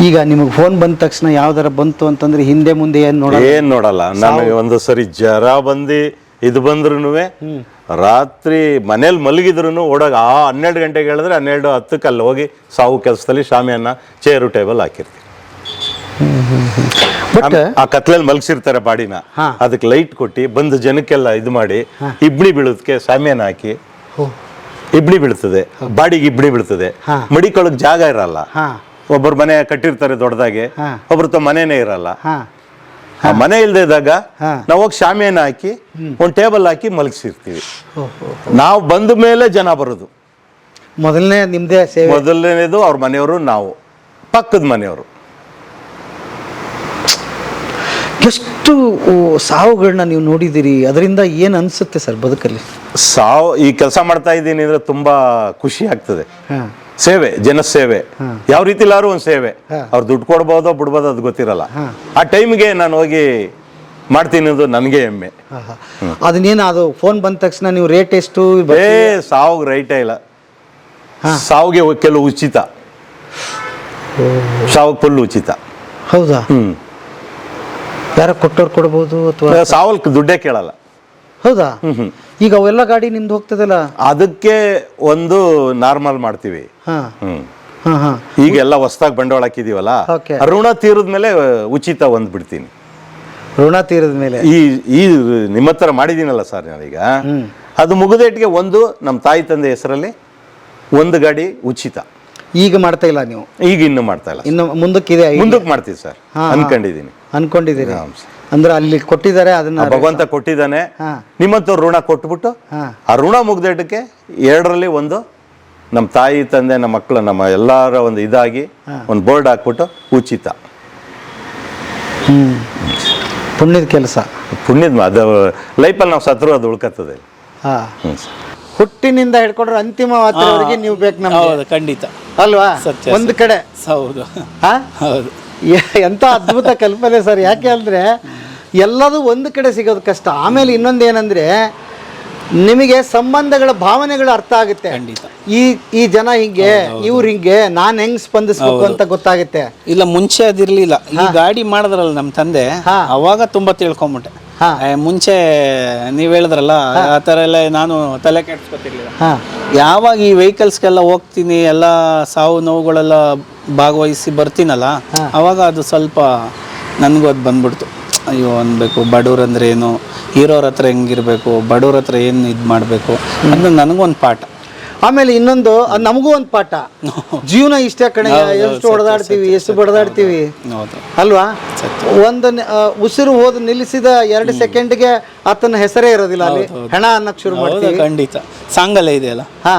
ಈಗ ನಿಮಗೆ ಫೋನ್ ಬಂದ ತಕ್ಷಣ ಯಾವ್ದಾರ ಬಂತು ಅಂತಂದ್ರೆ ಹಿಂದೆ ಮುಂದೆ ಏನು ನೋಡ ಏನು ನೋಡಲ್ಲ. ನನಗೆ ಒಂದು ಸರಿ ಜ್ವರ ಬಂದು ಇದು ಬಂದ್ರೂ ರಾತ್ರಿ ಮನೇಲಿ ಮಲಗಿದ್ರು ಓಡಾಗ ಆ ಹನ್ನೆರಡು ಗಂಟೆಗೆ ಹೇಳಿದ್ರೆ ಹನ್ನೆರಡು ಹತ್ತಕ್ಕೆ ಅಲ್ಲಿ ಹೋಗಿ ಸಾವು ಕೆಲಸದಲ್ಲಿ ಶಾಮಿಯನ್ನ ಚೇರು ಟೇಬಲ್ ಹಾಕಿರ್ತೀವಿ. ಆ ಕತ್ಲಲ್ಲಿ ಮಲಗಿಸಿರ್ತಾರೆ ಬಾಡಿನ. ಅದಕ್ಕೆ ಲೈಟ್ ಕೊಟ್ಟು ಬಂದು ಜನಕ್ಕೆಲ್ಲ ಇದು ಮಾಡಿ ಇಬ್ಳಿ ಬೀಳೋದಕ್ಕೆ ಶಾಮಿಯಾನ ಹಾಕಿ ಇಬ್ಳಿ ಬೀಳ್ತದೆ. ಬಾಡಿಗೆ ಇಬ್ಳಿ ಬೀಳ್ತದೆ. ಮಡಿಕೊಳಗೆ ಮಡಿಕೊಳಕ್ ಜಾಗ ಇರಲ್ಲ. ಒಬ್ಬರು ಮನೆ ಕಟ್ಟಿರ್ತಾರೆ ದೊಡ್ಡದಾಗೆ. ಒಬ್ರ ಮನೆನೇ ಇರಲ್ಲ. ಆ ಮನೆ ಇಲ್ಲದೆ ಇದ್ದಾಗ. ನಾವು ಹೋಗಿ ಶಾಮಿಯಾನ ಹಾಕಿ ಒಂದು ಟೇಬಲ್ ಹಾಕಿ ಮಲಗಿಸಿರ್ತೀವಿ. ನಾವು ಬಂದ ಮೇಲೆ ಜನ ಬರೋದು. ಮೊದಲನೇ ನಿಮ್ಮದೇ ಸೇವೆ. ಮೊದಲನೇದು ಅವ್ರ ಮನೆಯವರು ನಾವು. ಪಕ್ಕದ ಮನೆಯವರು. ಎಷ್ಟು ಸಾವುಗಳನ್ನ ನೀವು ನೋಡಿದ್ದೀರಿ. ಅದರಿಂದ ಏನು ಅನಿಸುತ್ತೆ ಸರ್ ಬದುಕಲ್ಲಿ? ಸಾವು ಈ ಕೆಲಸ ಮಾಡ್ತಾ ಇದ್ದೀನಿ ಅಂದರೆ ತುಂಬಾ ಖುಷಿ ಆಗ್ತದೆ. ಹಾಂ. ಸೇವೆ ಜನ ಸೇವೆ ಯಾವ ರೀತಿಲಾರು ಒಂದು ಸೇವೆ. ಅವ್ರು ದುಡ್ಡು ಕೊಡ್ಬೋದೋ ಬಿಡ್ಬೋದೋ ಅದು ಗೊತ್ತಿರಲ್ಲ. ಆ ಟೈಮ್ಗೆ ನಾನು ಹೋಗಿ ಮಾಡ್ತೀನಿ ಅದು ನನಗೆ ಹೆಮ್ಮೆ. ಅದನ್ನೇನು ಅದು ಫೋನ್ ಬಂದ ತಕ್ಷಣ ನೀವು ರೇಟ್ ಎಷ್ಟು ಬೇ ಸಾವು ರೈಟೇ ಇಲ್ಲ. ಸಾವಿಗೆ ಕೆಲವು ಉಚಿತ. ಸಾವು ಫುಲ್ ಉಚಿತ. ಹೌದಾ? ಹ್ಮ್. ಯಾರೋ ಕೊಟ್ಟವ್ರು ಕೊಡ್ಬೋದು ಅಥವಾ ಸಾವಲ್ ದುಡ್ಡೇ ಕೇಳಲ್ಲ. ಹೌದಾ? ಈಗ ಅವೆಲ್ಲ ಗಾಡಿ ನಿಮ್ದು ಹೋಗ್ತದಲ್ಲ? ಅದಕ್ಕೆ ಒಂದು ನಾರ್ಮಲ್ ಮಾಡ್ತೀವಿ. ಹ್ಮ್. ಹಾಂ ಈಗೆಲ್ಲ ಹೊಸ್ದಾಗಿ ಬಂಡವಾಳ ಹಾಕಿದೀವಲ್ಲ. ಋಣ ತೀರದ ಮೇಲೆ ಉಚಿತ ಒಂದು ಬಿಡ್ತೀನಿ. ಋಣ ತೀರದ ಮೇಲೆ? ಈ ಈ ನಿಮ್ಮ ಹತ್ರ ಮಾಡಿದ್ದೀನಲ್ಲ ಸರ್ ನಾನೀಗ ಅದು ಮುಗಿದೇಟ್ಗೆ ಒಂದು ನಮ್ಮ ತಾಯಿ ತಂದೆ ಹೆಸರಲ್ಲಿ ಒಂದು ಗಾಡಿ ಉಚಿತ. ಈಗ ಮಾಡ್ತಾ ಇಲ್ಲ ನೀವು? ಈಗ ಇನ್ನು ಮಾಡ್ತಾ ಇಲ್ಲ ಇನ್ನು ಮುಂದಕ್ಕೆ ಇದೆ ಮುಂದಕ್ಕೆ ಮಾಡ್ತೀವಿ ಸರ್. ಅನ್ಕೊಂಡಿದ್ದೀನಿ. ಅನ್ಕೊಂಡಿದ್ದೀನಿ. ಅಂದ್ರೆ ಅಲ್ಲಿ ಕೊಟ್ಟಿದ್ದಾರೆ ಅದನ್ನ ಭಗವಂತ ಕೊಟ್ಟಿದ್ದಾನೆ. ನಿಮ್ಮಂತ ನಿಮ್ಮಂಥವ್ರು ಋಣ ಕೊಟ್ಬಿಟ್ಟು ಆ ಋಣ ಮುಗ್ದಿಟ್ಟಕ್ಕೆ ಎರಡರಲ್ಲಿ ಒಂದು ನಮ್ಮ ತಾಯಿ ತಂದೆ ನಮ್ಮ ಮಕ್ಕಳು ನಮ್ಮ ಎಲ್ಲರ ಒಂದು ಇದಾಗಿ ಒಂದು ಬೋರ್ಡ್ ಹಾಕ್ಬಿಟ್ಟು ಉಚಿತ. ಪುಣ್ಯದ ಕೆಲಸ. ಪುಣ್ಯದ ಅದು ಲೈಫಲ್ಲಿ ನಾವು ಸತ್ರು ಅದು ಉಳ್ಕತ್ತದೆ ಹಾ. ಹುಟ್ಟಿನಿಂದ ಹಿಡ್ಕೊಂಡ್ರೆ ಅಂತಿಮ ನೀವು ಬೇಕು ನಮ್ಗೆ. ಹೌದು ಖಂಡಿತ. ಅಲ್ವಾ? ಒಂದು ಕಡೆ. ಹೌದು. ಹಾ? ಹೌದು. ಎ- ಎಂತ ಅದ್ಭುತ ಕಲ್ಪನೆ ಸರ್. ಯಾಕೆ ಅಂದ್ರೆ ಎಲ್ಲದೂ ಒಂದು ಕಡೆ ಸಿಗೋದು ಕಷ್ಟ. ಆಮೇಲೆ ಇನ್ನೊಂದು ಏನಂದರೆ ನಿಮಗೆ ಸಂಬಂಧಗಳ ಭಾವನೆಗಳು ಅರ್ಥ ಆಗುತ್ತೆ. ಈ ಈ ಜನ ಹಿಂಗೆ ಇವ್ರು ಹಿಂಗೆ ನಾನು ಹೆಂಗ್ ಸ್ಪಂದಿಸ್ಬೇಕು ಅಂತ ಗೊತ್ತಾಗುತ್ತೆ. ಇಲ್ಲ ಮುಂಚೆ ಅದಿರ್ಲಿಲ್ಲ. ಈ ಗಾಡಿ ಮಾಡಿದ್ರಲ್ಲ ನಮ್ಮ ತಂದೆ ಹಾ. ಅವಾಗ ತುಂಬಾ ತಿಳ್ಕೊಂಬಿಟ್ಟೆ. ಮುಂಚೆ ನೀವ್ ಹೇಳಿದ್ರಲ್ಲ ಆ ಥರ ಎಲ್ಲ ನಾನು ತಲೆ ಕೆಡ್ಸ್ಕೊತಿರ್ಲಿಲ್ಲ. ಯಾವಾಗ ಈ ವೆಹಿಕಲ್ಸ್ಗೆಲ್ಲ ಹೋಗ್ತೀನಿ ಎಲ್ಲ ಸಾವು ನೋವುಗಳೆಲ್ಲ ಭಾಗವಹಿಸಿ ಬರ್ತೀನಲ್ಲ ಅವಾಗ ಅದು ಸ್ವಲ್ಪ ನನಗೂ ಅದು ಬಂದ್ಬಿಡ್ತು. ಅಯ್ಯೋ ಅನ್ಬೇಕು ಬಡವ್ರ ಅಂದ್ರೆ ಏನು? ಹೀರೋರ ಹತ್ರ ಹೆಂಗಿರ್ಬೇಕು? ಬಡವ್ರ ಹತ್ರ ಏನು ಇದು ಮಾಡಬೇಕು? ಅದು ನನಗೊಂದು ಪಾಠ. ಆಮೇಲೆ ಇನ್ನೊಂದು ಅದ್ ನಮಗೂ ಒಂದು ಪಾಠ. *laughs* ಜೀವನ ಇಷ್ಟೇ ಕಣೆ ಎಷ್ಟು ಹೊಡೆದಾಡ್ತೀವಿ ಎಷ್ಟು ಬಡದಾಡ್ತೀವಿ. ಅಲ್ವಾ? ಒಂದು ಉಸಿರು ಹೋದ ನಿಲ್ಲಿಸಿದ ಎರಡು ಸೆಕೆಂಡ್ಗೆ ಆತನ ಹೆಸರೇ ಇರೋದಿಲ್ಲ ಅಲ್ಲಿ. ಹೆಣ ಅನ್ನಕ್ ಶುರು ಮಾಡ್ತೀವಿ. ಖಂಡಿತ. ಸಾಂಗಲ್ಲ ಇದೆಯಲ್ಲ? ಹಾ.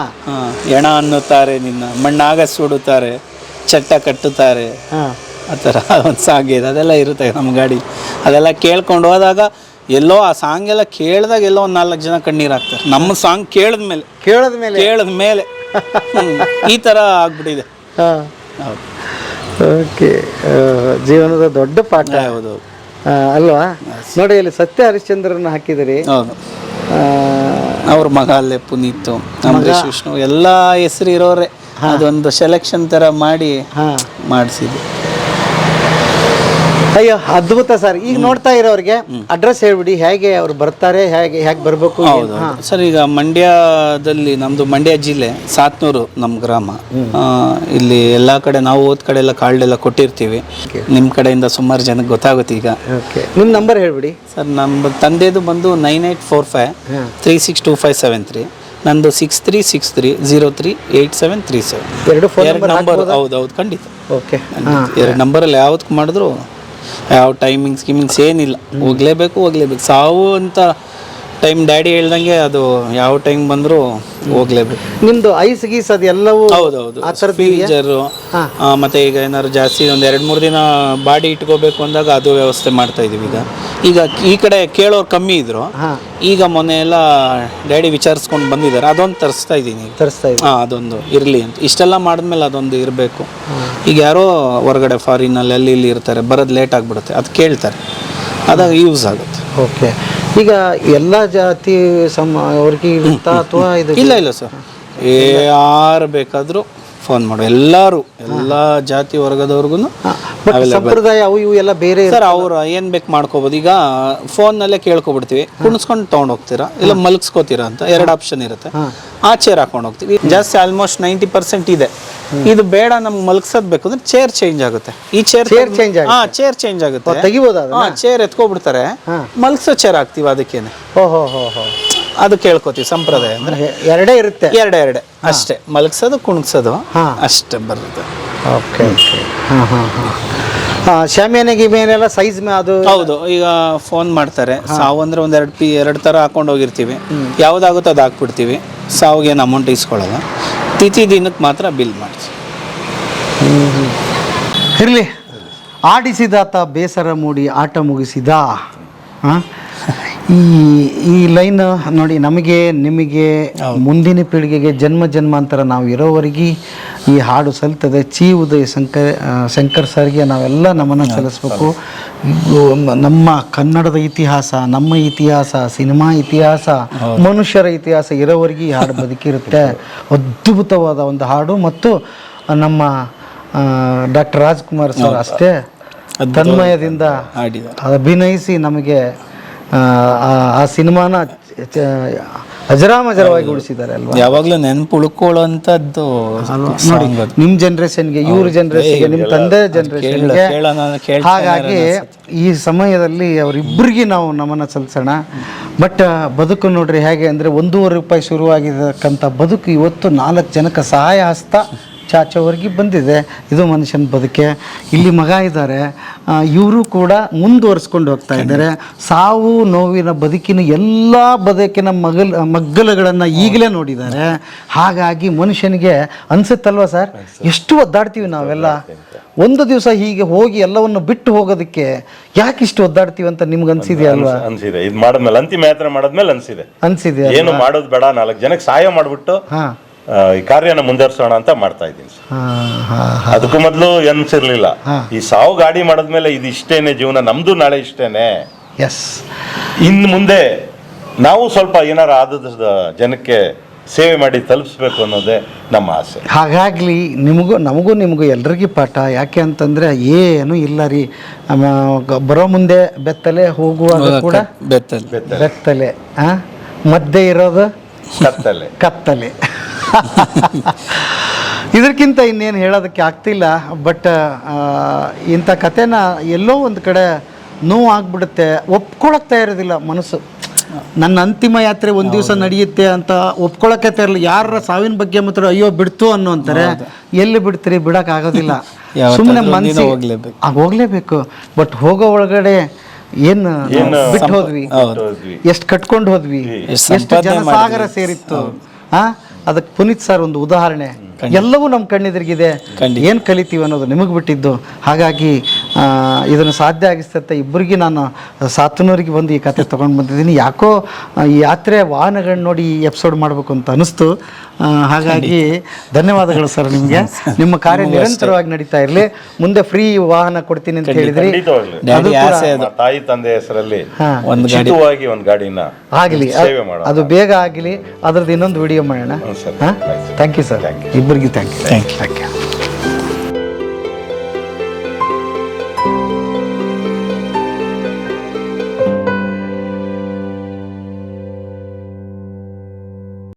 ಹೆಣ ಅನ್ನುತ್ತಾರೆ ನಿನ್ನ ಮಣ್ಣಾಗ ಸುಡುತ್ತಾರೆ ಚಟ್ಟ ಕಟ್ಟುತ್ತಾರೆ. ಆ ಥರ *laughs* ಒಂದು ಸಾಂಗ್ ಇದೆ ಅದೆಲ್ಲ ಇರುತ್ತೆ ನಮ್ಮ ಗಾಡಿ ಅದೆಲ್ಲ ಕೇಳ್ಕೊಂಡು ಹೋದಾಗ ಎಲ್ಲೋ ಆ ಸಾಂಗ್ ಎಲ್ಲ ಕೇಳಿದಾಗ ಎಲ್ಲೋ ಒಂದು ನಾಲ್ಕು ಜನ ಕಣ್ಣೀರು ಹಾಕ್ತಾರೆ. ನಮ್ಮ ಸಾಂಗ್ ಕೇಳಿದ ಮೇಲೆ. ಕೇಳದ ಮೇಲೆ. ಕೇಳಿದ ಮೇಲೆ. ಈ ಥರ ಆಗ್ಬಿಟ್ಟಿದೆ. ಹೌದು. ಓಕೆ. ಜೀವನದ ದೊಡ್ಡ ಪಾಠ. ಹೌದು ಅಲ್ವಾ? ನೋಡಿ ಇಲ್ಲಿ ಸತ್ಯ ಹರಿಶ್ಚಂದ್ರನ ಹಾಕಿದಿರಿ ಹೌದು. ಅವ್ರ ಮಗ ಅಲ್ಲೇ ಪುನೀತ್ ಅಂಬರೀಷ್ ವಿಷ್ಣು ಎಲ್ಲ ಹೆಸರು ಇರೋರೆ. ಅದೊಂದು ಸೆಲೆಕ್ಷನ್ ಥರ ಮಾಡಿ ಹಾ. ಮಾಡಿಸಿದ್ದು ಅಯ್ಯೋ ಅದ್ಭುತ ಸರ್ ಈಗ ನೋಡ್ತಾ ಇರೋರಿಗೆ ಅಡ್ರೆಸ್ ಹೇಳ್ಬಿಡಿ ಹೇಗೆ ಅವ್ರು ಬರ್ತಾರೆ ಹೇಗೆ ಹೇಗೆ ಬರ್ಬೇಕು ಹೌದು. ಸರ್ ಈಗ ಮಂಡ್ಯದಲ್ಲಿ ನಮ್ಮದು ಮಂಡ್ಯ ಜಿಲ್ಲೆ ಸಾತ್ನೂರು ನಮ್ಮ ಗ್ರಾಮ. ಇಲ್ಲಿ ಎಲ್ಲ ಕಡೆ ನಾವು ಹೋದ ಕಡೆ ಎಲ್ಲ ಕಾರ್ಡೆಲ್ಲ ಕೊಟ್ಟಿರ್ತೀವಿ. ನಿಮ್ಮ ಕಡೆಯಿಂದ ಸುಮಾರು ಜನಕ್ಕೆ ಗೊತ್ತಾಗುತ್ತೆ ಈಗ. ನಿಮ್ಮ ನಂಬರ್ ಹೇಳ್ಬಿಡಿ. ಸರ್ ನಮ್ಮ ತಂದೆದು ಬಂದು nine eight four five three six two five seven three ನಂದು six three six three zero three eight seven three seven ಎರಡು ಫೋನ್ ನಂಬರ್ ಹೌದು ಹೌದು ಖಂಡಿತ. ಓಕೆ ಎರಡು ನಂಬರಲ್ಲಿ ಯಾವ್ದಕ್ಕೆ ಮಾಡಿದ್ರು ಯಾವ ಟೈಮಿಂಗ್ಸ್ ಸ್ಕೀಮಿಂಗ್ಸ್ ಏನಿಲ್ಲ. ಹೋಗ್ಲೇಬೇಕು ಹೋಗ್ಲೇಬೇಕು. ಸಾವು ಅಂತ ಟೈಮ್ ಡ್ಯಾಡಿ ಹೇಳ್ದಂಗೆ ಅದು ಯಾವ ಟೈಮ್ ಬಂದರೂ ಹೋಗ್ಲೇಬೇಕು. ನಿಮ್ದು ಐಸ್ ಗೀಸ್ ಅದೆಲ್ಲವೂ ಹೌದೌದು. ಆ ಥರದ್ದು ಇದೆಯಾ? ಮತ್ತೆ ಈಗ ಏನಾದ್ರು ಜಾಸ್ತಿ ಒಂದು ಎರಡು ಮೂರು ದಿನ ಬಾಡಿ ಇಟ್ಕೋಬೇಕು ಅಂದಾಗ ಅದು ವ್ಯವಸ್ಥೆ ಮಾಡ್ತಾ ಇದೀವಿ ಈಗ. ಈಗ ಈ ಕಡೆ ಕೇಳೋರು ಕಮ್ಮಿ ಇದ್ರು. ಹಾ. ಈಗ ಮೊನ್ನೆ ಎಲ್ಲ ಡ್ಯಾಡಿ ವಿಚಾರಿಸ್ಕೊಂಡು ಬಂದಿದ್ದಾರೆ. ಅದೊಂದು ತರಿಸ್ತಾ ಇದ್ದೀನಿ ತರಿಸ್ತಾ ಇದ್ದೀವಿ ಹಾಂ ಅದೊಂದು ಇರಲಿ ಅಂತ. ಇಷ್ಟೆಲ್ಲ ಮಾಡಿದ್ಮೇಲೆ ಅದೊಂದು ಇರಬೇಕು. ಈಗ ಯಾರೋ ಹೊರಗಡೆ ಫಾರಿನಲ್ಲಿ ಅಲ್ಲಿ ಇಲ್ಲಿ ಇರ್ತಾರೆ. ಬರೋದು ಲೇಟ್ ಆಗಿಬಿಡುತ್ತೆ. ಅದು ಕೇಳ್ತಾರೆ. ಅದಾಗ ಯೂಸ್ ಆಗುತ್ತೆ. ಓಕೆ ಈಗ ಎಲ್ಲ ಜಾತಿ ಸಮ ಅವ್ರಿಗೆ ಅಥವಾ ಇದು ಇಲ್ಲ ಇಲ್ಲ ಸರ್ ಯಾರು ಬೇಕಾದರೂ ಫೋನ್ ಮಾಡು. ಎಲ್ಲರೂ ಎಲ್ಲ ಜಾತಿ ವರ್ಗದವ್ರಿಗೂ ಸಂಪ್ರದಾಯ ಅವು ಇವು ಎಲ್ಲ ಬೇರೆ ಸರ್ ಅವ್ರು ಏನು ಬೇಕು ಮಾಡ್ಕೋಬೋದು. ಈಗ ಫೋನ್ನಲ್ಲೇ ಕೇಳ್ಕೊಬಿಡ್ತೀವಿ. ಕುಣಿಸ್ಕೊಂಡು ತೊಗೊಂಡು ಹೋಗ್ತೀರಾ? ಇಲ್ಲ ಮಲಗಿಸ್ಕೋತೀರಾ ಅಂತ? ಎರಡು ಆಪ್ಷನ್ ಇರುತ್ತೆ. ಆ ಚೇರ್ ಹಾಕೊಂಡು ಹೋಗ್ತೀವಿ. ಜಾಸ್ತಿ ಆಲ್ಮೋಸ್ಟ್ ನೈಂಟಿ ಪರ್ಸೆಂಟ್ ಇದೆ. ಇದು ಬೇಡ ನಮ್ಗೆ ಮಲಗ್ಸೋದ್ ಬೇಕು ಅಂದ್ರೆ ಚೇರ್ ಚೇಂಜ್ ಆಗುತ್ತೆ. ಈ ಚೇರ್ ಚೇರ್ ಆಗುತ್ತೆ? ಹಾ ಚೇರ್ ಚೇಂಜ್ ಆಗುತ್ತೆ. ತೆಗಿಬೋದ ಚೇರ್ ಎತ್ಕೊಬಿಡ್ತಾರೆ. ಮಲಗ್ಸೋ ಚೇರ್ ಹಾಕ್ತೀವಿ ಅದಕ್ಕೇನೆ. ಓಹೋ ಹೋ. ಅದು ಕೇಳ್ಕೊತೀವಿ ಸಂಪ್ರದಾಯ ಅಂದ್ರೆ ಎರಡೇ ಇರುತ್ತೆ. ಎರಡೇ ಎರಡೆ. ಅಷ್ಟೇ. ಮಲಗ್ಸೋದು ಕುಣಿಸೋದು ಹಾ. ಅಷ್ಟೇ ಬರುತ್ತೆ ಓಕೆ ಹಾಂ ಹಾಂ ಹಾಂ. ಹಾಂ ಶಾಮಿಯಾನೆ ಗಿಮಿಯಾನೆಲ್ಲ ಸೈಜ್ ಅದು ಹೌದು ಈಗ ಫೋನ್ ಮಾಡ್ತಾರೆ. ಸಾವು ಅಂದ್ರೆ ಒಂದ್ ಎರಡು ಪಿ ಎರಡು ಥರ ಹಾಕೊಂಡು ಹೋಗಿರ್ತೀವಿ. ಯಾವ್ದಾಗುತ್ತೋ ಅದು ಹಾಕ್ಬಿಡ್ತೀವಿ. ಸಾವಿಗೆ ಏನು ಅಮೌಂಟ್ ಇಸ್ಕೊಳ್ಳೋಲ್ಲ. ತಿಥಿ ದಿನಕ್ಕೆ ಮಾತ್ರ ಬಿಲ್ ಮಾಡ್ತೀವಿ. ಇರಲಿ. ಆಡಿಸಿದಾತ ಬೇಸರ ಮೂಡಿ ಆಟ ಮುಗಿಸಿದ. ಆ? ಈ ಈ ಲೈನ್ ನೋಡಿ ನಮಗೆ ನಿಮಗೆ ಮುಂದಿನ ಪೀಳಿಗೆಗೆ ಜನ್ಮ ಜನ್ಮಾಂತರ ನಾವು ಇರೋವರೆಗೆ ಈ ಹಾಡು ಸಲ್ತದೆ. ಚೀ ಉದಯ ಶಂಕರ್ ಶಂಕರ್ ಸರ್ಗೆ ನಾವೆಲ್ಲ ನಮನ ಸಲ್ಲಿಸ್ಬೇಕು. ನಮ್ಮ ಕನ್ನಡದ ಇತಿಹಾಸ ನಮ್ಮ ಇತಿಹಾಸ ಸಿನಿಮಾ ಇತಿಹಾಸ ಮನುಷ್ಯರ ಇತಿಹಾಸ ಇರೋವರೆಗೆ ಈ ಹಾಡು ಬದುಕಿರುತ್ತೆ. *laughs* ಅದ್ಭುತವಾದ ಒಂದು ಹಾಡು ಮತ್ತು ನಮ್ಮ ಡಾಕ್ಟರ್ ರಾಜ್ಕುಮಾರ್ ಸರ್ ಅಷ್ಟೇ ತನ್ಮಯದಿಂದ ಅಭಿನಯಿಸಿ ನಮಗೆ ಆ, ಸಿನಿಮಾನ ಅಜರಾಮಜರವಾಗಿ ಉಳಿಸಿದ್ದಾರೆ ಅಲ್ವಾ? ಯಾವಾಗ್ಲೂ ನೆನಪು ಉಳ್ಕೊಳ್ಳುವಂಥದ್ದು ನೋಡಿ ನಿಮ್ಮ ಜನರೇಷನ್ಗೆ ಇವ್ರ ಜನರೇಷನ್ಗೆ ನಿಮ್ ತಂದೆ ಜನರೇಷನ್ಗೆ ಹಾಗಾಗಿ ಈ ಸಮಯದಲ್ಲಿ ಅವರಿಬ್ಬರಿಗೆ ನಾವು ನಮನ ಸಲ್ಲಿಸೋಣ. ಬಟ್ ಬದುಕು ನೋಡ್ರಿ ಹೇಗೆ ಅಂದ್ರೆ ಒಂದೂವರೆ ರೂಪಾಯಿ ಶುರುವಾಗಿರ್ತಕ್ಕಂಥ ಬದುಕು ಇವತ್ತು ನಾಲ್ಕು ಜನಕ್ಕೆ ಸಹಾಯ ಹಸ್ತ ಚಾಚೋವರೆಗೆ ಬಂದಿದೆ. ಇದು ಮನುಷ್ಯನ ಬದುಕೆ. ಇಲ್ಲಿ ಮಗ ಇದ್ದಾರೆ. ಇವರು ಕೂಡ ಮುಂದುವರಿಸ್ಕೊಂಡು ಹೋಗ್ತಾ ಇದ್ದಾರೆ. ಸಾವು ನೋವಿನ ಬದುಕಿನ ಎಲ್ಲ ಬದುಕಿನ ಮಗಲ್ ಮಗ್ಗಲುಗಳನ್ನು ಈಗಲೇ ನೋಡಿದ್ದಾರೆ. ಹಾಗಾಗಿ ಮನುಷ್ಯನಿಗೆ ಅನಿಸುತ್ತಲ್ವ ಸರ್? ಎಷ್ಟು ಒದ್ದಾಡ್ತೀವಿ ನಾವೆಲ್ಲ? ಒಂದು ದಿವಸ ಹೀಗೆ ಹೋಗಿ ಎಲ್ಲವನ್ನು ಬಿಟ್ಟು ಹೋಗೋದಕ್ಕೆ ಯಾಕೆ ಇಷ್ಟು ಒದ್ದಾಡ್ತೀವಿ ಅಂತ ನಿಮ್ಗೆ ಅನ್ಸಿದೆ ಅಲ್ವಾ? ಅನ್ಸಿದೆ. ಇದು ಮಾಡಿದ್ಮೇಲೆ ಅಂತಿಮ ಯಾತ್ರೆ ಮಾಡಿದ್ಮೇಲೆ ಅನ್ಸಿದೆ. ಅನ್ಸಿದೆ ಏನು ಮಾಡೋದು ಬೇಡ. ನಾಲ್ಕು ಜನಕ್ಕೆ ಸಹಾಯ ಮಾಡಿಬಿಟ್ಟು ಹಾಂ. ಈ ಕಾರ್ಯನ ಮುಂದುವರ್ಸೋಣ ಅಂತ ಮಾಡ್ತಾ ಇದ್ದೀನಿ ಸರ್. ಹಾಂ ಹಾಂ ಅದಕ್ಕೂ ಮೊದಲು ಅನ್ಸಿರ್ಲಿಲ್ಲ ಈ ಸಾವು ಗಾಡಿ ಮಾಡಿದ್ಮೇಲೆ ಇದು ಇಷ್ಟೇನೆ ಜೀವನ ನಮ್ದು ನಾಳೆ ಇಷ್ಟೇನೆ. ಎಸ್ ಇನ್ನು ಮುಂದೆ ನಾವು ಸ್ವಲ್ಪ ಏನಾರ ಆದದ ಜನಕ್ಕೆ ಸೇವೆ ಮಾಡಿ ತಲುಪಿಸ್ಬೇಕು ಅನ್ನೋದೇ ನಮ್ಮ ಆಸೆ. ಹಾಗಾಗ್ಲಿ ನಿಮಗೂ ನಮಗೂ ನಿಮಗೂ ಎಲ್ರಿಗೂ ಪಾಠ. ಯಾಕೆ ಅಂತಂದ್ರೆ ಏನು ಇಲ್ಲ ರೀ. ಬರೋ ಮುಂದೆ ಬೆತ್ತಲೆ ಹೋಗುವಾಗ ಕೂಡ ಬೆತ್ತಲೆ. ಬೆತ್ತಲೆ ಹಾಂ ಮಧ್ಯೆ ಇರೋದು ಕತ್ತಲೆ. ಕತ್ತಲೆ. ಇದಕ್ಕಿಂತ ಇನ್ನೇನು ಹೇಳೋದಕ್ಕೆ ಆಗ್ತಿಲ್ಲ ಬಟ್ ಇಂಥ ಕಥೆನ ಎಲ್ಲೋ ಒಂದು ಕಡೆ ನೋವು ಆಗ್ಬಿಡುತ್ತೆ. ಒಪ್ಕೊಳಕ್ ತಯಾರಿದಿಲ್ಲ ಮನಸ್ಸು. ನನ್ನ ಅಂತಿಮ ಯಾತ್ರೆ ಒಂದು ದಿವಸ ನಡೆಯುತ್ತೆ ಅಂತ ಒಪ್ಕೊಳಕ್ಕೆ ತಯಾರಿಲ್ಲ. ಯಾರ ಸಾವಿನ ಬಗ್ಗೆ ಮಾತ್ರ ಅಯ್ಯೋ ಬಿಡ್ತು ಅನ್ನೋ ಅಂತಾರೆ ಎಲ್ಲಿ ಬಿಡ್ತೀರಿ? ಬಿಡೋಕ್ಕಾಗೋದಿಲ್ಲ ಸುಮ್ಮನೆ ಮನಸ್ಸು ಹೋಗ್ಲೇಬೇಕು. ಬಟ್ ಹೋಗೋ ಒಳಗಡೆ ಏನು ಬಿಟ್ಟು ಹೋದ್ವಿ. ಎಷ್ಟು ಕಟ್ಕೊಂಡು ಹೋದ್ವಿ? ಎಷ್ಟ್ ಎಷ್ಟು ಜನ ಜನಸಾಗರ ಸೇರಿತ್ತು? ಆ? ಅದಕ್ಕೆ ಪುನೀತ್ ಸರ್ ಒಂದು ಉದಾಹರಣೆ. ಎಲ್ಲವೂ ನಮ್ಮ ಕಣ್ಣೆದುರಿಗಿದೆ. ಏನು ಕಲಿತೀವಿ ಅನ್ನೋದು ನಿಮಗೆ ಬಿಟ್ಟಿದ್ದು. ಹಾಗಾಗಿ ಇದನ್ನು ಸಾಧ್ಯ ಆಗಿಸ್ತಂತೆ ಇಬ್ಬರಿಗೆ ನಾನು ಸಾತನೂರಿಗೆ ಬಂದು ಈ ಕತೆ ತೊಗೊಂಡು ಬಂದಿದ್ದೀನಿ. ಯಾಕೋ ಈ ಯಾತ್ರೆ ವಾಹನಗಳನ್ನ ನೋಡಿ ಈ ಎಪಿಸೋಡ್ ಮಾಡಬೇಕು ಅಂತ ಅನಿಸ್ತು. ಹಾಗಾಗಿ ಧನ್ಯವಾದಗಳು ಸರ್ ನಿಮಗೆ. *laughs* ನಿಮ್ಮ ಕಾರ್ಯ ನಿರಂತರವಾಗಿ ನಡೀತಾ ಇರಲಿ. ಮುಂದೆ ಫ್ರೀ ವಾಹನ ಕೊಡ್ತೀನಿ ಅಂತ ಹೇಳಿದ್ರಿ. ಅದು ತಾಯಿ ತಂದೆ ಹೆಸರಲ್ಲಿ ಹಾ. ಒಂದು ಗಾಡಿ. ಒಂದು ಗಾಡಿನ ಆಗಲಿ. ಅದು ಬೇಗ ಆಗಲಿ. ಅದ್ರದ್ದು ಇನ್ನೊಂದು ವಿಡಿಯೋ ಮಾಡೋಣ. ಹ್ಞೂ ಸರ್. ಹಾಂ? ಥ್ಯಾಂಕ್ ಯು ಸರ್ ಇಬ್ಬರಿಗೆ ಥ್ಯಾಂಕ್ ಯು ಥ್ಯಾಂಕ್ ಯು